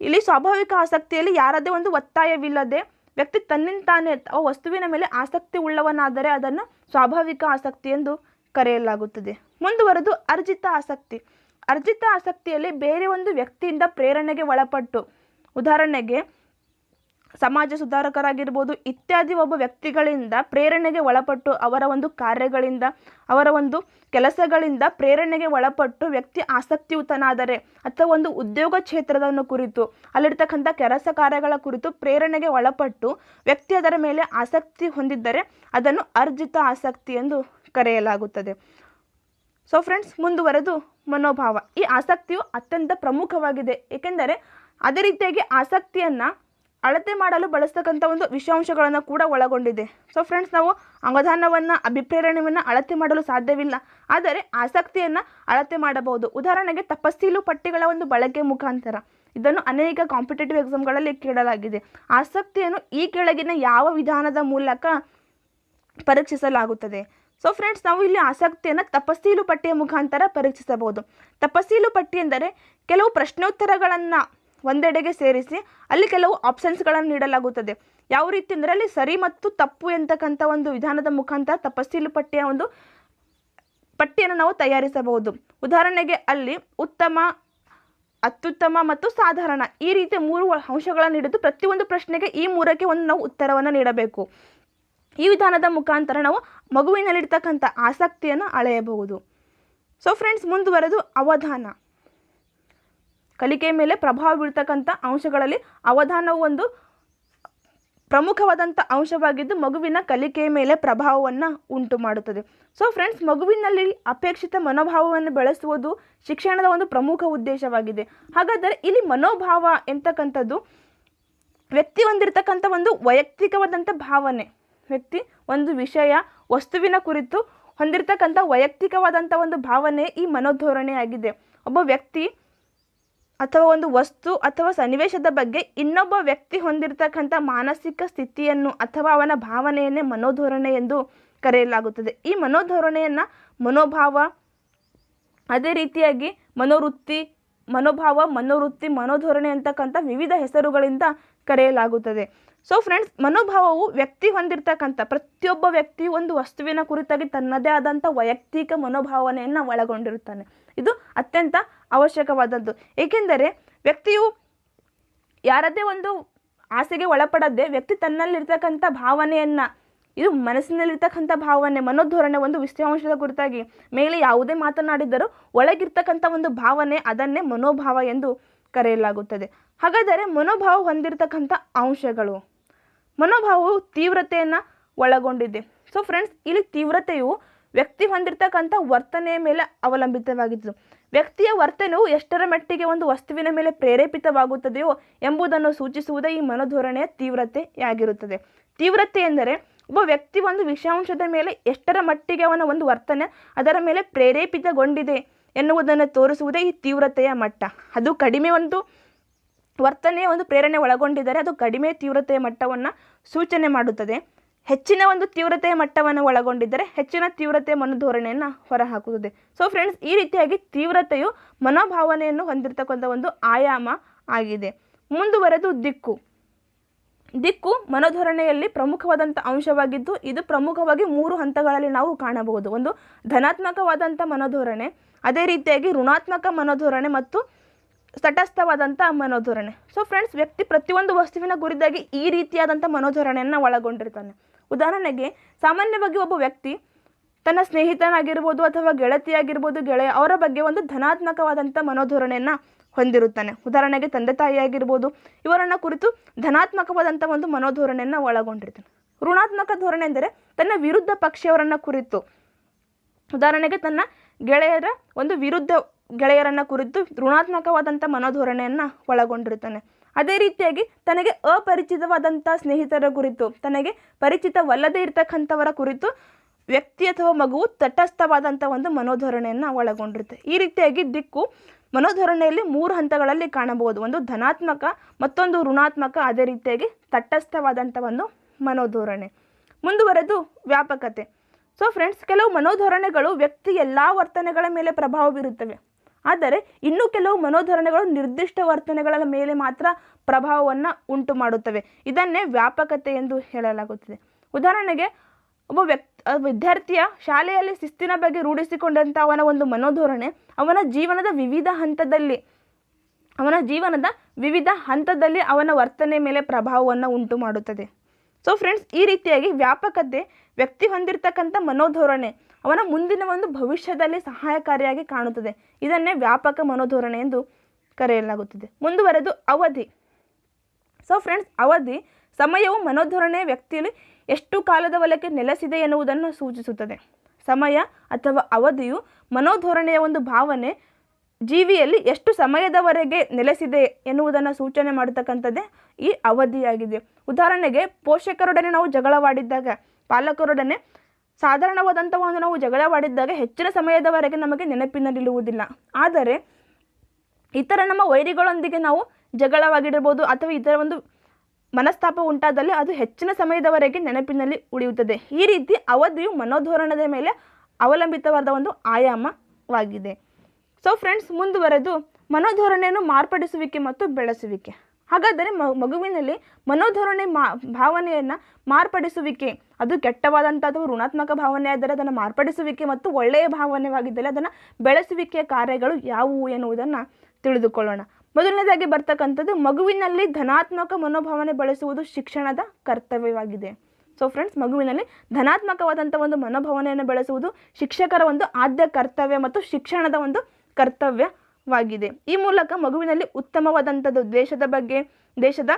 ಇಲ್ಲಿ ಸ್ವಾಭಾವಿಕ ಆಸಕ್ತಿಯಲ್ಲಿ ಯಾರದೇ ಒಂದು ಒತ್ತಾಯವಿಲ್ಲದೆ ವ್ಯಕ್ತಿ ತನ್ನಿಂದ ತಾನೇ ಆ ವಸ್ತುವಿನ ಮೇಲೆ ಆಸಕ್ತಿ ಉಳ್ಳವನಾದರೆ ಅದನ್ನು ಸ್ವಾಭಾವಿಕ ಆಸಕ್ತಿ ಎಂದು ಕರೆಯಲಾಗುತ್ತದೆ. ಮುಂದುವರೆದು ಅರ್ಜಿತ ಆಸಕ್ತಿ. ಅರ್ಜಿತ ಆಸಕ್ತಿಯಲ್ಲಿ ಬೇರೆ ಒಂದು ವ್ಯಕ್ತಿಯಿಂದ ಪ್ರೇರಣೆಗೆ ಒಳಪಟ್ಟು. ಉದಾಹರಣೆಗೆ ಸಮಾಜ ಸುಧಾರಕರಾಗಿರ್ಬೋದು ಇತ್ಯಾದಿ ಒಬ್ಬ ವ್ಯಕ್ತಿಗಳಿಂದ ಪ್ರೇರಣೆಗೆ ಒಳಪಟ್ಟು ಅವರ ಒಂದು ಕಾರ್ಯಗಳಿಂದ, ಅವರ ಒಂದು ಕೆಲಸಗಳಿಂದ ಪ್ರೇರಣೆಗೆ ಒಳಪಟ್ಟು ವ್ಯಕ್ತಿ ಆಸಕ್ತಿಯುತನಾದರೆ ಅಥವಾ ಒಂದು ಉದ್ಯೋಗ ಕ್ಷೇತ್ರವನ್ನು ಕುರಿತು, ಅಲ್ಲಿರ್ತಕ್ಕಂಥ ಕೆಲಸ ಕಾರ್ಯಗಳ ಕುರಿತು ಪ್ರೇರಣೆಗೆ ಒಳಪಟ್ಟು ವ್ಯಕ್ತಿ ಅದರ ಮೇಲೆ ಆಸಕ್ತಿ ಹೊಂದಿದ್ದರೆ ಅದನ್ನು ಅರ್ಜಿತ ಆಸಕ್ತಿ ಎಂದು ಕರೆಯಲಾಗುತ್ತದೆ. ಸೊ ಫ್ರೆಂಡ್ಸ್ ಮುಂದುವರೆದು ಮನೋಭಾವ. ಈ ಆಸಕ್ತಿಯು ಅತ್ಯಂತ ಪ್ರಮುಖವಾಗಿದೆ. ಏಕೆಂದರೆ ಅದೇ ರೀತಿಯಾಗಿ ಆಸಕ್ತಿಯನ್ನು ಅಳತೆ ಮಾಡಲು ಬಳಸ್ತಕ್ಕಂಥ ಒಂದು ವಿಷಾಂಶಗಳನ್ನು ಕೂಡ ಒಳಗೊಂಡಿದೆ. ಸೊ ಫ್ರೆಂಡ್ಸ್ ನಾವು ಅಂಗದಾನವನ್ನು ಅಭಿಪ್ರೇರಣೆಯನ್ನು ಅಳತೆ ಮಾಡಲು ಸಾಧ್ಯವಿಲ್ಲ. ಆದರೆ ಆಸಕ್ತಿಯನ್ನು ಅಳತೆ ಮಾಡಬಹುದು. ಉದಾಹರಣೆಗೆ ತಪಸ್ಸೀಲು ಪಟ್ಟಿಗಳ ಒಂದು ಬಳಕೆ ಮುಖಾಂತರ. ಇದನ್ನು ಅನೇಕ ಕಾಂಪಿಟೇಟಿವ್ ಎಕ್ಸಾಮ್ಗಳಲ್ಲಿ ಕೇಳಲಾಗಿದೆ. ಆಸಕ್ತಿಯನ್ನು ಈ ಕೆಳಗಿನ ಯಾವ ವಿಧಾನದ ಮೂಲಕ ಪರೀಕ್ಷಿಸಲಾಗುತ್ತದೆ? ಸೊ ಫ್ರೆಂಡ್ಸ್ ನಾವು ಇಲ್ಲಿ ಆಸಕ್ತಿಯನ್ನು ತಪಸ್ಸೀಲು ಪಟ್ಟಿಯ ಮುಖಾಂತರ ಪರೀಕ್ಷಿಸಬಹುದು. ತಪಸ್ಸೀಲು ಪಟ್ಟಿ ಎಂದರೆ ಕೆಲವು ಪ್ರಶ್ನೋತ್ತರಗಳನ್ನು ಒಂದೆಡೆಗೆ ಸೇರಿಸಿ ಅಲ್ಲಿ ಕೆಲವು ಆಪ್ಷನ್ಸ್ಗಳನ್ನು ನೀಡಲಾಗುತ್ತದೆ. ಯಾವ ರೀತಿ ಅಂದರೆ ಅಲ್ಲಿ ಸರಿ ಮತ್ತು ತಪ್ಪು ಎಂತಕ್ಕಂಥ ಒಂದು ವಿಧಾನದ ಮುಖಾಂತರ ತಪಸ್ಸೀಲು ಪಟ್ಟಿಯ ಒಂದು ಪಟ್ಟಿಯನ್ನು ನಾವು ತಯಾರಿಸಬಹುದು. ಉದಾಹರಣೆಗೆ ಅಲ್ಲಿ ಉತ್ತಮ, ಅತ್ಯುತ್ತಮ ಮತ್ತು ಸಾಧಾರಣ ಈ ರೀತಿಯ ಮೂರು ಅಂಶಗಳನ್ನು ನೀಡಿದ್ದು ಪ್ರತಿಯೊಂದು ಪ್ರಶ್ನೆಗೆ ಈ ಮೂರಕ್ಕೆ ಒಂದು ನಾವು ಉತ್ತರವನ್ನು ನೀಡಬೇಕು. ಈ ವಿಧಾನದ ಮುಖಾಂತರ ನಾವು ಮಗುವಿನಲ್ಲಿರ್ತಕ್ಕಂಥ ಆಸಕ್ತಿಯನ್ನು ಅಳೆಯಬಹುದು. ಸೊ ಫ್ರೆಂಡ್ಸ್ ಮುಂದುವರೆದು ಅವಧಾನ. ಕಲಿಕೆಯ ಮೇಲೆ ಪ್ರಭಾವ ಬೀಳ್ತಕ್ಕಂಥ ಅಂಶಗಳಲ್ಲಿ ಅವಧಾನವು ಒಂದು ಪ್ರಮುಖವಾದಂಥ ಅಂಶವಾಗಿದ್ದು ಮಗುವಿನ ಕಲಿಕೆಯ ಮೇಲೆ ಪ್ರಭಾವವನ್ನು ಉಂಟು ಮಾಡುತ್ತದೆ. ಸೊ ಫ್ರೆಂಡ್ಸ್ ಮಗುವಿನಲ್ಲಿ ಅಪೇಕ್ಷಿತ ಮನೋಭಾವವನ್ನು ಬೆಳೆಸುವುದು ಶಿಕ್ಷಣದ ಒಂದು ಪ್ರಮುಖ ಉದ್ದೇಶವಾಗಿದೆ. ಹಾಗಾದರೆ ಇಲ್ಲಿ ಮನೋಭಾವ ಎಂತಕ್ಕಂಥದ್ದು? ವ್ಯಕ್ತಿ ಹೊಂದಿರತಕ್ಕಂಥ ಒಂದು ವೈಯಕ್ತಿಕವಾದಂಥ ಭಾವನೆ. ವ್ಯಕ್ತಿ ಒಂದು ವಿಷಯ, ವಸ್ತುವಿನ ಕುರಿತು ಹೊಂದಿರತಕ್ಕಂಥ ವೈಯಕ್ತಿಕವಾದಂಥ ಒಂದು ಭಾವನೆ ಈ ಮನೋಧೋರಣೆಯಾಗಿದೆ. ಒಬ್ಬ ವ್ಯಕ್ತಿ ಅಥವಾ ಒಂದು ವಸ್ತು ಅಥವಾ ಸನ್ನಿವೇಶದ ಬಗ್ಗೆ ಇನ್ನೊಬ್ಬ ವ್ಯಕ್ತಿ ಹೊಂದಿರತಕ್ಕಂಥ ಮಾನಸಿಕ ಸ್ಥಿತಿಯನ್ನು ಅಥವಾ ಅವನ ಭಾವನೆಯನ್ನೇ ಮನೋಧೋರಣೆ ಎಂದು ಕರೆಯಲಾಗುತ್ತದೆ. ಈ ಮನೋಧೋರಣೆಯನ್ನು ಮನೋಭಾವ, ಅದೇ ರೀತಿಯಾಗಿ ಮನೋವೃತ್ತಿ, ಮನೋಭಾವ, ಮನೋವೃತ್ತಿ, ಮನೋಧೋರಣೆ ಅಂತಕ್ಕಂಥ ವಿವಿಧ ಹೆಸರುಗಳಿಂದ ಕರೆಯಲಾಗುತ್ತದೆ. ಸೊ ಫ್ರೆಂಡ್ಸ್ ಮನೋಭಾವವು ವ್ಯಕ್ತಿ ಹೊಂದಿರತಕ್ಕಂಥ ಪ್ರತಿಯೊಬ್ಬ ವ್ಯಕ್ತಿ ಒಂದು ವಸ್ತುವಿನ ಕುರಿತಾಗಿ ತನ್ನದೇ ಆದಂಥ ವೈಯಕ್ತಿಕ ಮನೋಭಾವನೆಯನ್ನು ಒಳಗೊಂಡಿರುತ್ತಾನೆ. ಇದು ಅತ್ಯಂತ ಅವಶ್ಯಕವಾದದ್ದು. ಏಕೆಂದರೆ ವ್ಯಕ್ತಿಯು ಯಾರದೇ ಒಂದು ಆಸೆಗೆ ಒಳಪಡದೆ ವ್ಯಕ್ತಿ ತನ್ನಲ್ಲಿರ್ತಕ್ಕಂಥ ಭಾವನೆಯನ್ನು, ಇದು ಮನಸ್ಸಿನಲ್ಲಿರ್ತಕ್ಕಂಥ ಭಾವನೆ, ಮನೋಧೋರಣೆ ಒಂದು ವಿಷಯಾಂಶದ ಕುರಿತಾಗಿ, ಮೇಲೆ ಯಾವುದೇ ಮಾತನಾಡಿದರೂ ಒಳಗಿರ್ತಕ್ಕಂಥ ಒಂದು ಭಾವನೆ ಅದನ್ನೇ ಮನೋಭಾವ ಎಂದು ಕರೆಯಲಾಗುತ್ತದೆ. ಹಾಗಾದರೆ ಮನೋಭಾವ ಹೊಂದಿರತಕ್ಕಂಥ ಅಂಶಗಳು. ಮನೋಭಾವವು ತೀವ್ರತೆಯನ್ನು ಒಳಗೊಂಡಿದೆ. ಸೊ ಫ್ರೆಂಡ್ಸ್ ಇಲ್ಲಿ ತೀವ್ರತೆಯು ವ್ಯಕ್ತಿ ಹೊಂದಿರತಕ್ಕಂಥ ವರ್ತನೆಯ ಮೇಲೆ ಅವಲಂಬಿತವಾಗಿದ್ದು ವ್ಯಕ್ತಿಯ ವರ್ತನೆಯು ಎಷ್ಟರ ಮಟ್ಟಿಗೆ ಒಂದು ವಸ್ತುವಿನ ಮೇಲೆ ಪ್ರೇರೇಪಿತವಾಗುತ್ತದೆಯೋ ಎಂಬುದನ್ನು ಸೂಚಿಸುವುದೇ ಈ ಮನೋಧೋರಣೆಯ ತೀವ್ರತೆಯಾಗಿರುತ್ತದೆ. ತೀವ್ರತೆ ಎಂದರೆ ಒಬ್ಬ ವ್ಯಕ್ತಿ ಒಂದು ವಿಷಾಂಶದ ಮೇಲೆ ಎಷ್ಟರ ಮಟ್ಟಿಗೆ ಅವನ ಒಂದು ವರ್ತನೆ ಅದರ ಮೇಲೆ ಪ್ರೇರೇಪಿತಗೊಂಡಿದೆ ಎನ್ನುವುದನ್ನು ತೋರಿಸುವುದೇ ಈ ತೀವ್ರತೆಯ ಮಟ್ಟ. ಅದು ಕಡಿಮೆ ಒಂದು ವರ್ತನೆಯ ಒಂದು ಪ್ರೇರಣೆ ಒಳಗೊಂಡಿದ್ದರೆ ಅದು ಕಡಿಮೆ ತೀವ್ರತೆಯ ಮಟ್ಟವನ್ನು ಸೂಚನೆ ಮಾಡುತ್ತದೆ. ಹೆಚ್ಚಿನ ಒಂದು ತೀವ್ರತೆಯ ಮಟ್ಟವನ್ನು ಒಳಗೊಂಡಿದ್ದರೆ ಹೆಚ್ಚಿನ ತೀವ್ರತೆಯ ಮನೋಧೋರಣೆಯನ್ನು ಹೊರಹಾಕುತ್ತದೆ. ಸೊ ಫ್ರೆಂಡ್ಸ್ ಈ ರೀತಿಯಾಗಿ ತೀವ್ರತೆಯು ಮನೋಭಾವನೆಯನ್ನು ಹೊಂದಿರತಕ್ಕಂಥ ಒಂದು ಆಯಾಮ ಆಗಿದೆ. ಮುಂದುವರೆದು ದಿಕ್ಕು. ದಿಕ್ಕು ಮನೋಧೋರಣೆಯಲ್ಲಿ ಪ್ರಮುಖವಾದಂಥ ಅಂಶವಾಗಿದ್ದು, ಇದು ಪ್ರಮುಖವಾಗಿ ಮೂರು ಹಂತಗಳಲ್ಲಿ ನಾವು ಕಾಣಬಹುದು. ಒಂದು ಧನಾತ್ಮಕವಾದಂಥ ಮನೋಧೋರಣೆ, ಅದೇ ರೀತಿಯಾಗಿ ಋಣಾತ್ಮಕ ಮನೋಧೋರಣೆ ಮತ್ತು ತಟಸ್ಥವಾದಂಥ ಮನೋಧೋರಣೆ. ಸೊ ಫ್ರೆಂಡ್ಸ್ ವ್ಯಕ್ತಿ ಪ್ರತಿಯೊಂದು ವಸ್ತುವಿನ ಕುರಿತಾಗಿ ಈ ರೀತಿಯಾದಂಥ ಮನೋಧೋರಣೆಯನ್ನು ಒಳಗೊಂಡಿರ್ತಾನೆ. ಉದಾಹರಣೆಗೆ, ಸಾಮಾನ್ಯವಾಗಿ ಒಬ್ಬ ವ್ಯಕ್ತಿ ತನ್ನ ಸ್ನೇಹಿತನಾಗಿರ್ಬೋದು ಅಥವಾ ಗೆಳತಿಯಾಗಿರ್ಬೋದು ಗೆಳೆಯ ಅವರ ಬಗ್ಗೆ ಒಂದು ಧನಾತ್ಮಕವಾದಂಥ ಮನೋಧೋರಣೆಯನ್ನು ಹೊಂದಿರುತ್ತಾನೆ. ಉದಾಹರಣೆಗೆ, ತಂದೆ ತಾಯಿಯಾಗಿರ್ಬೋದು, ಇವರನ್ನು ಕುರಿತು ಧನಾತ್ಮಕವಾದಂಥ ಒಂದು ಮನೋಧೋರಣೆಯನ್ನು ಒಳಗೊಂಡಿರ್ತಾನೆ. ಋಣಾತ್ಮಕ ಧೋರಣೆ ಎಂದರೆ ತನ್ನ ವಿರುದ್ಧ ಪಕ್ಷಿಯವರನ್ನು ಕುರಿತು. ಉದಾಹರಣೆಗೆ, ತನ್ನ ಗೆಳೆಯರ ಒಂದು ವಿರುದ್ಧ ಗೆಳೆಯರನ್ನ ಕುರಿತು ಋಣಾತ್ಮಕವಾದಂಥ ಮನೋಧೋರಣೆಯನ್ನು ಒಳಗೊಂಡಿರುತ್ತಾನೆ. ಅದೇ ರೀತಿಯಾಗಿ ತನಗೆ ಅಪರಿಚಿತವಾದಂಥ ಸ್ನೇಹಿತರ ಕುರಿತು, ತನಗೆ ಪರಿಚಿತವಲ್ಲದೇ ಇರತಕ್ಕಂಥವರ ಕುರಿತು ವ್ಯಕ್ತಿ ಅಥವಾ ಮಗುವು ತಟಸ್ಥವಾದಂಥ ಒಂದು ಮನೋಧೋರಣೆಯನ್ನು ಒಳಗೊಂಡಿರುತ್ತೆ. ಈ ರೀತಿಯಾಗಿ ದಿಕ್ಕು ಮನೋಧೋರಣೆಯಲ್ಲಿ ಮೂರು ಹಂತಗಳಲ್ಲಿ ಕಾಣಬಹುದು. ಒಂದು ಧನಾತ್ಮಕ, ಮತ್ತೊಂದು ಋಣಾತ್ಮಕ, ಅದೇ ರೀತಿಯಾಗಿ ತಟಸ್ಥವಾದಂಥ ಒಂದು ಮನೋಧೋರಣೆ. ಮುಂದುವರೆದು ವ್ಯಾಪಕತೆ. ಸೊ ಫ್ರೆಂಡ್ಸ್ ಕೆಲವು ಮನೋಧೋರಣೆಗಳು ವ್ಯಕ್ತಿ ಎಲ್ಲ ವರ್ತನೆಗಳ ಮೇಲೆ ಪ್ರಭಾವ ಬೀರುತ್ತವೆ. ಆದರೆ ಇನ್ನು ಕೆಲವು ಮನೋಧೋರಣೆಗಳು ನಿರ್ದಿಷ್ಟ ವರ್ತನೆಗಳ ಮೇಲೆ ಮಾತ್ರ ಪ್ರಭಾವವನ್ನು ಉಂಟು ಮಾಡುತ್ತವೆ ಇದನ್ನೇ ವ್ಯಾಪಕತೆ ಎಂದು ಹೇಳಲಾಗುತ್ತದೆ. ಉದಾಹರಣೆಗೆ, ಒಬ್ಬ ವ್ಯಕ್ತಿ ವಿದ್ಯಾರ್ಥಿಯ ಶಾಲೆಯಲ್ಲಿ ಶಿಸ್ತಿನ ಬಗ್ಗೆ ರೂಢಿಸಿಕೊಂಡಂಥ ಅವನ ಒಂದು ಮನೋಧೋರಣೆ, ಅವನ ಜೀವನದ ವಿವಿಧ ಹಂತದಲ್ಲಿ, ಅವನ ಜೀವನದ ವಿವಿಧ ಹಂತದಲ್ಲಿ ಅವನ ವರ್ತನೆ ಮೇಲೆ ಪ್ರಭಾವವನ್ನು ಉಂಟು ಮಾಡುತ್ತದೆ ಸೊ ಫ್ರೆಂಡ್ಸ್ ಈ ರೀತಿಯಾಗಿ ವ್ಯಾಪಕತೆ, ವ್ಯಕ್ತಿ ಹೊಂದಿರತಕ್ಕಂಥ ಮನೋಧೋರಣೆ ಅವನ ಮುಂದಿನ ಒಂದು ಭವಿಷ್ಯದಲ್ಲಿ ಸಹಾಯಕಾರಿಯಾಗಿ ಕಾಣುತ್ತದೆ. ಇದನ್ನೇ ವ್ಯಾಪಕ ಮನೋಧೋರಣೆ ಎಂದು ಕರೆಯಲಾಗುತ್ತದೆ. ಮುಂದುವರೆದು ಅವಧಿ. ಸೊ ಫ್ರೆಂಡ್ಸ್ ಅವಧಿ ಸಮಯವು ಮನೋಧೋರಣೆಯ ವ್ಯಕ್ತಿಯಲ್ಲಿ ಎಷ್ಟು ಕಾಲದ ವಲಕ್ಕೆ ನೆಲೆಸಿದೆ ಎನ್ನುವುದನ್ನು ಸೂಚಿಸುತ್ತದೆ. ಸಮಯ ಅಥವಾ ಅವಧಿಯು ಮನೋಧೋರಣೆಯ ಒಂದು ಭಾವನೆ ಜೀವಿಯಲ್ಲಿ ಎಷ್ಟು ಸಮಯದವರೆಗೆ ನೆಲೆಸಿದೆ ಎನ್ನುವುದನ್ನು ಸೂಚನೆ ಮಾಡತಕ್ಕಂಥದ್ದೇ ಈ ಅವಧಿಯಾಗಿದೆ. ಉದಾಹರಣೆಗೆ, ಪೋಷಕರೊಡನೆ ನಾವು ಜಗಳವಾಡಿದ್ದಾಗ, ಪಾಲಕರೊಡನೆ ಸಾಧಾರಣವಾದಂಥ ಒಂದು ನಾವು ಜಗಳವಾಡಿದ್ದಾಗ ಹೆಚ್ಚಿನ ಸಮಯದವರೆಗೆ ನಮಗೆ ನೆನಪಿನಲ್ಲಿರುವುದಿಲ್ಲ ಆದರೆ ಇತರ ನಮ್ಮ ವೈರಿಗಳೊಂದಿಗೆ ನಾವು ಜಗಳವಾಗಿರ್ಬೋದು ಅಥವಾ ಇತರ ಒಂದು ಮನಸ್ತಾಪ ಉಂಟಾದಲ್ಲಿ ಅದು ಹೆಚ್ಚಿನ ಸಮಯದವರೆಗೆ ನೆನಪಿನಲ್ಲಿ ಉಳಿಯುತ್ತದೆ. ಈ ರೀತಿ ಅವಧಿಯು ಮನೋಧೋರಣದ ಮೇಲೆ ಅವಲಂಬಿತವಾದ ಒಂದು ಆಯಾಮವಾಗಿದೆ. ಸೊ ಫ್ರೆಂಡ್ಸ್ ಮುಂದುವರೆದು ಮನೋಧೋರಣೆಯನ್ನು ಮಾರ್ಪಡಿಸುವಿಕೆ ಮತ್ತು ಬೆಳೆಸುವಿಕೆ. ಹಾಗಾದರೆ ಮಗುವಿನಲ್ಲಿ ಮನೋಧೋರಣೆ ಮಾ, ಭಾವನೆಯನ್ನು ಮಾರ್ಪಡಿಸುವಿಕೆ. ಅದು ಕೆಟ್ಟವಾದಂಥ ಅಥವಾ ಋಣಾತ್ಮಕ ಭಾವನೆ ಆದರೆ ಅದನ್ನು ಮಾರ್ಪಡಿಸುವಿಕೆ ಮತ್ತು ಒಳ್ಳೆಯ ಭಾವನೆವಾಗಿದ್ದಲ್ಲಿ ಅದನ್ನು ಬೆಳೆಸುವಿಕೆಯ ಕಾರ್ಯಗಳು ಯಾವುವು ಎನ್ನುವುದನ್ನು ತಿಳಿದುಕೊಳ್ಳೋಣ. ಮೊದಲನೇದಾಗಿ ಬರ್ತಕ್ಕಂಥದ್ದು, ಮಗುವಿನಲ್ಲಿ ಧನಾತ್ಮಕ ಮನೋಭಾವನೆ ಬೆಳೆಸುವುದು ಶಿಕ್ಷಣದ ಕರ್ತವ್ಯವಾಗಿದೆ. ಸೊ ಫ್ರೆಂಡ್ಸ್ ಮಗುವಿನಲ್ಲಿ ಧನಾತ್ಮಕವಾದಂಥ ಒಂದು ಮನೋಭಾವನೆಯನ್ನು ಬೆಳೆಸುವುದು ಶಿಕ್ಷಕರ ಒಂದು ಆದ್ಯ ಕರ್ತವ್ಯ ಮತ್ತು ಶಿಕ್ಷಣದ ಒಂದು ಕರ್ತವ್ಯವಾಗಿದೆ ಈ ಮೂಲಕ ಮಗುವಿನಲ್ಲಿ ಉತ್ತಮವಾದಂಥದ್ದು ದೇಶದ ಬಗ್ಗೆ, ದೇಶದ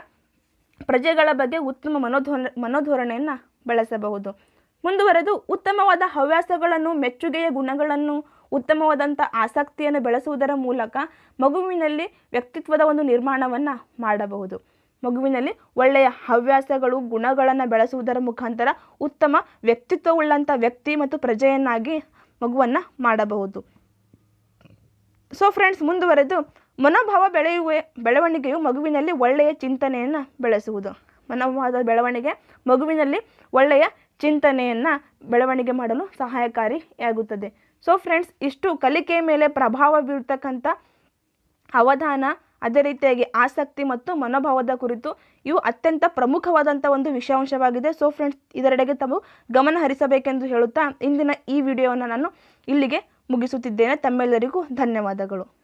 ಪ್ರಜೆಗಳ ಬಗ್ಗೆ ಉತ್ತಮ ಮನೋಧೋರ, ಮನೋಧೋರಣೆಯನ್ನು ಬಳಸಬಹುದು. ಮುಂದುವರೆದು ಉತ್ತಮವಾದ ಹವ್ಯಾಸಗಳನ್ನು, ಮೆಚ್ಚುಗೆಯ ಗುಣಗಳನ್ನು ಉತ್ತಮವಾದಂಥ ಆಸಕ್ತಿಯನ್ನು ಬೆಳೆಸುವುದರ ಮೂಲಕ ಮಗುವಿನಲ್ಲಿ ವ್ಯಕ್ತಿತ್ವದ ಒಂದು ನಿರ್ಮಾಣವನ್ನು ಮಾಡಬಹುದು. ಮಗುವಿನಲ್ಲಿ ಒಳ್ಳೆಯ ಹವ್ಯಾಸಗಳು, ಗುಣಗಳನ್ನು ಬೆಳೆಸುವುದರ ಮುಖಾಂತರ ಉತ್ತಮ ವ್ಯಕ್ತಿತ್ವವುಳ್ಳಂಥ ವ್ಯಕ್ತಿ ಮತ್ತು ಪ್ರಜೆಯನ್ನಾಗಿ ಮಗುವನ್ನು ಮಾಡಬಹುದು. ಸೊ ಫ್ರೆಂಡ್ಸ್ ಮುಂದುವರೆದು, ಮನೋಭಾವ ಬೆಳೆಯುವ, ಬೆಳವಣಿಗೆಯು ಮಗುವಿನಲ್ಲಿ ಒಳ್ಳೆಯ ಚಿಂತನೆಯನ್ನು ಬೆಳೆಸುವುದು. ಮನೋಭಾವದ ಬೆಳವಣಿಗೆ ಮಗುವಿನಲ್ಲಿ ಒಳ್ಳೆಯ ಚಿಂತನೆಯನ್ನು ಬೆಳವಣಿಗೆ ಮಾಡಲು ಸಹಾಯಕಾರಿಯಾಗುತ್ತದೆ. ಸೊ ಫ್ರೆಂಡ್ಸ್ ಇಷ್ಟು ಕಲಿಕೆಯ ಮೇಲೆ ಪ್ರಭಾವ ಬೀರ್ತಕ್ಕಂಥ ಅವಧಾನ, ಅದೇ ರೀತಿಯಾಗಿ ಆಸಕ್ತಿ ಮತ್ತು ಮನೋಭಾವದ ಕುರಿತು ಇವು ಅತ್ಯಂತ ಪ್ರಮುಖವಾದಂಥ ಒಂದು ವಿಷಯಾಂಶವಾಗಿದೆ. ಸೊ ಫ್ರೆಂಡ್ಸ್ ಇದರೆಡೆಗೆ ತಾವು ಗಮನ ಹರಿಸಬೇಕೆಂದು ಹೇಳುತ್ತಾ, ಇಂದಿನ ಈ ವಿಡಿಯೋವನ್ನು ನಾನು ಇಲ್ಲಿಗೆ ಮುಗಿಸುತ್ತಿದ್ದೇನೆ. ತಮ್ಮೆಲ್ಲರಿಗೂ ಧನ್ಯವಾದಗಳು.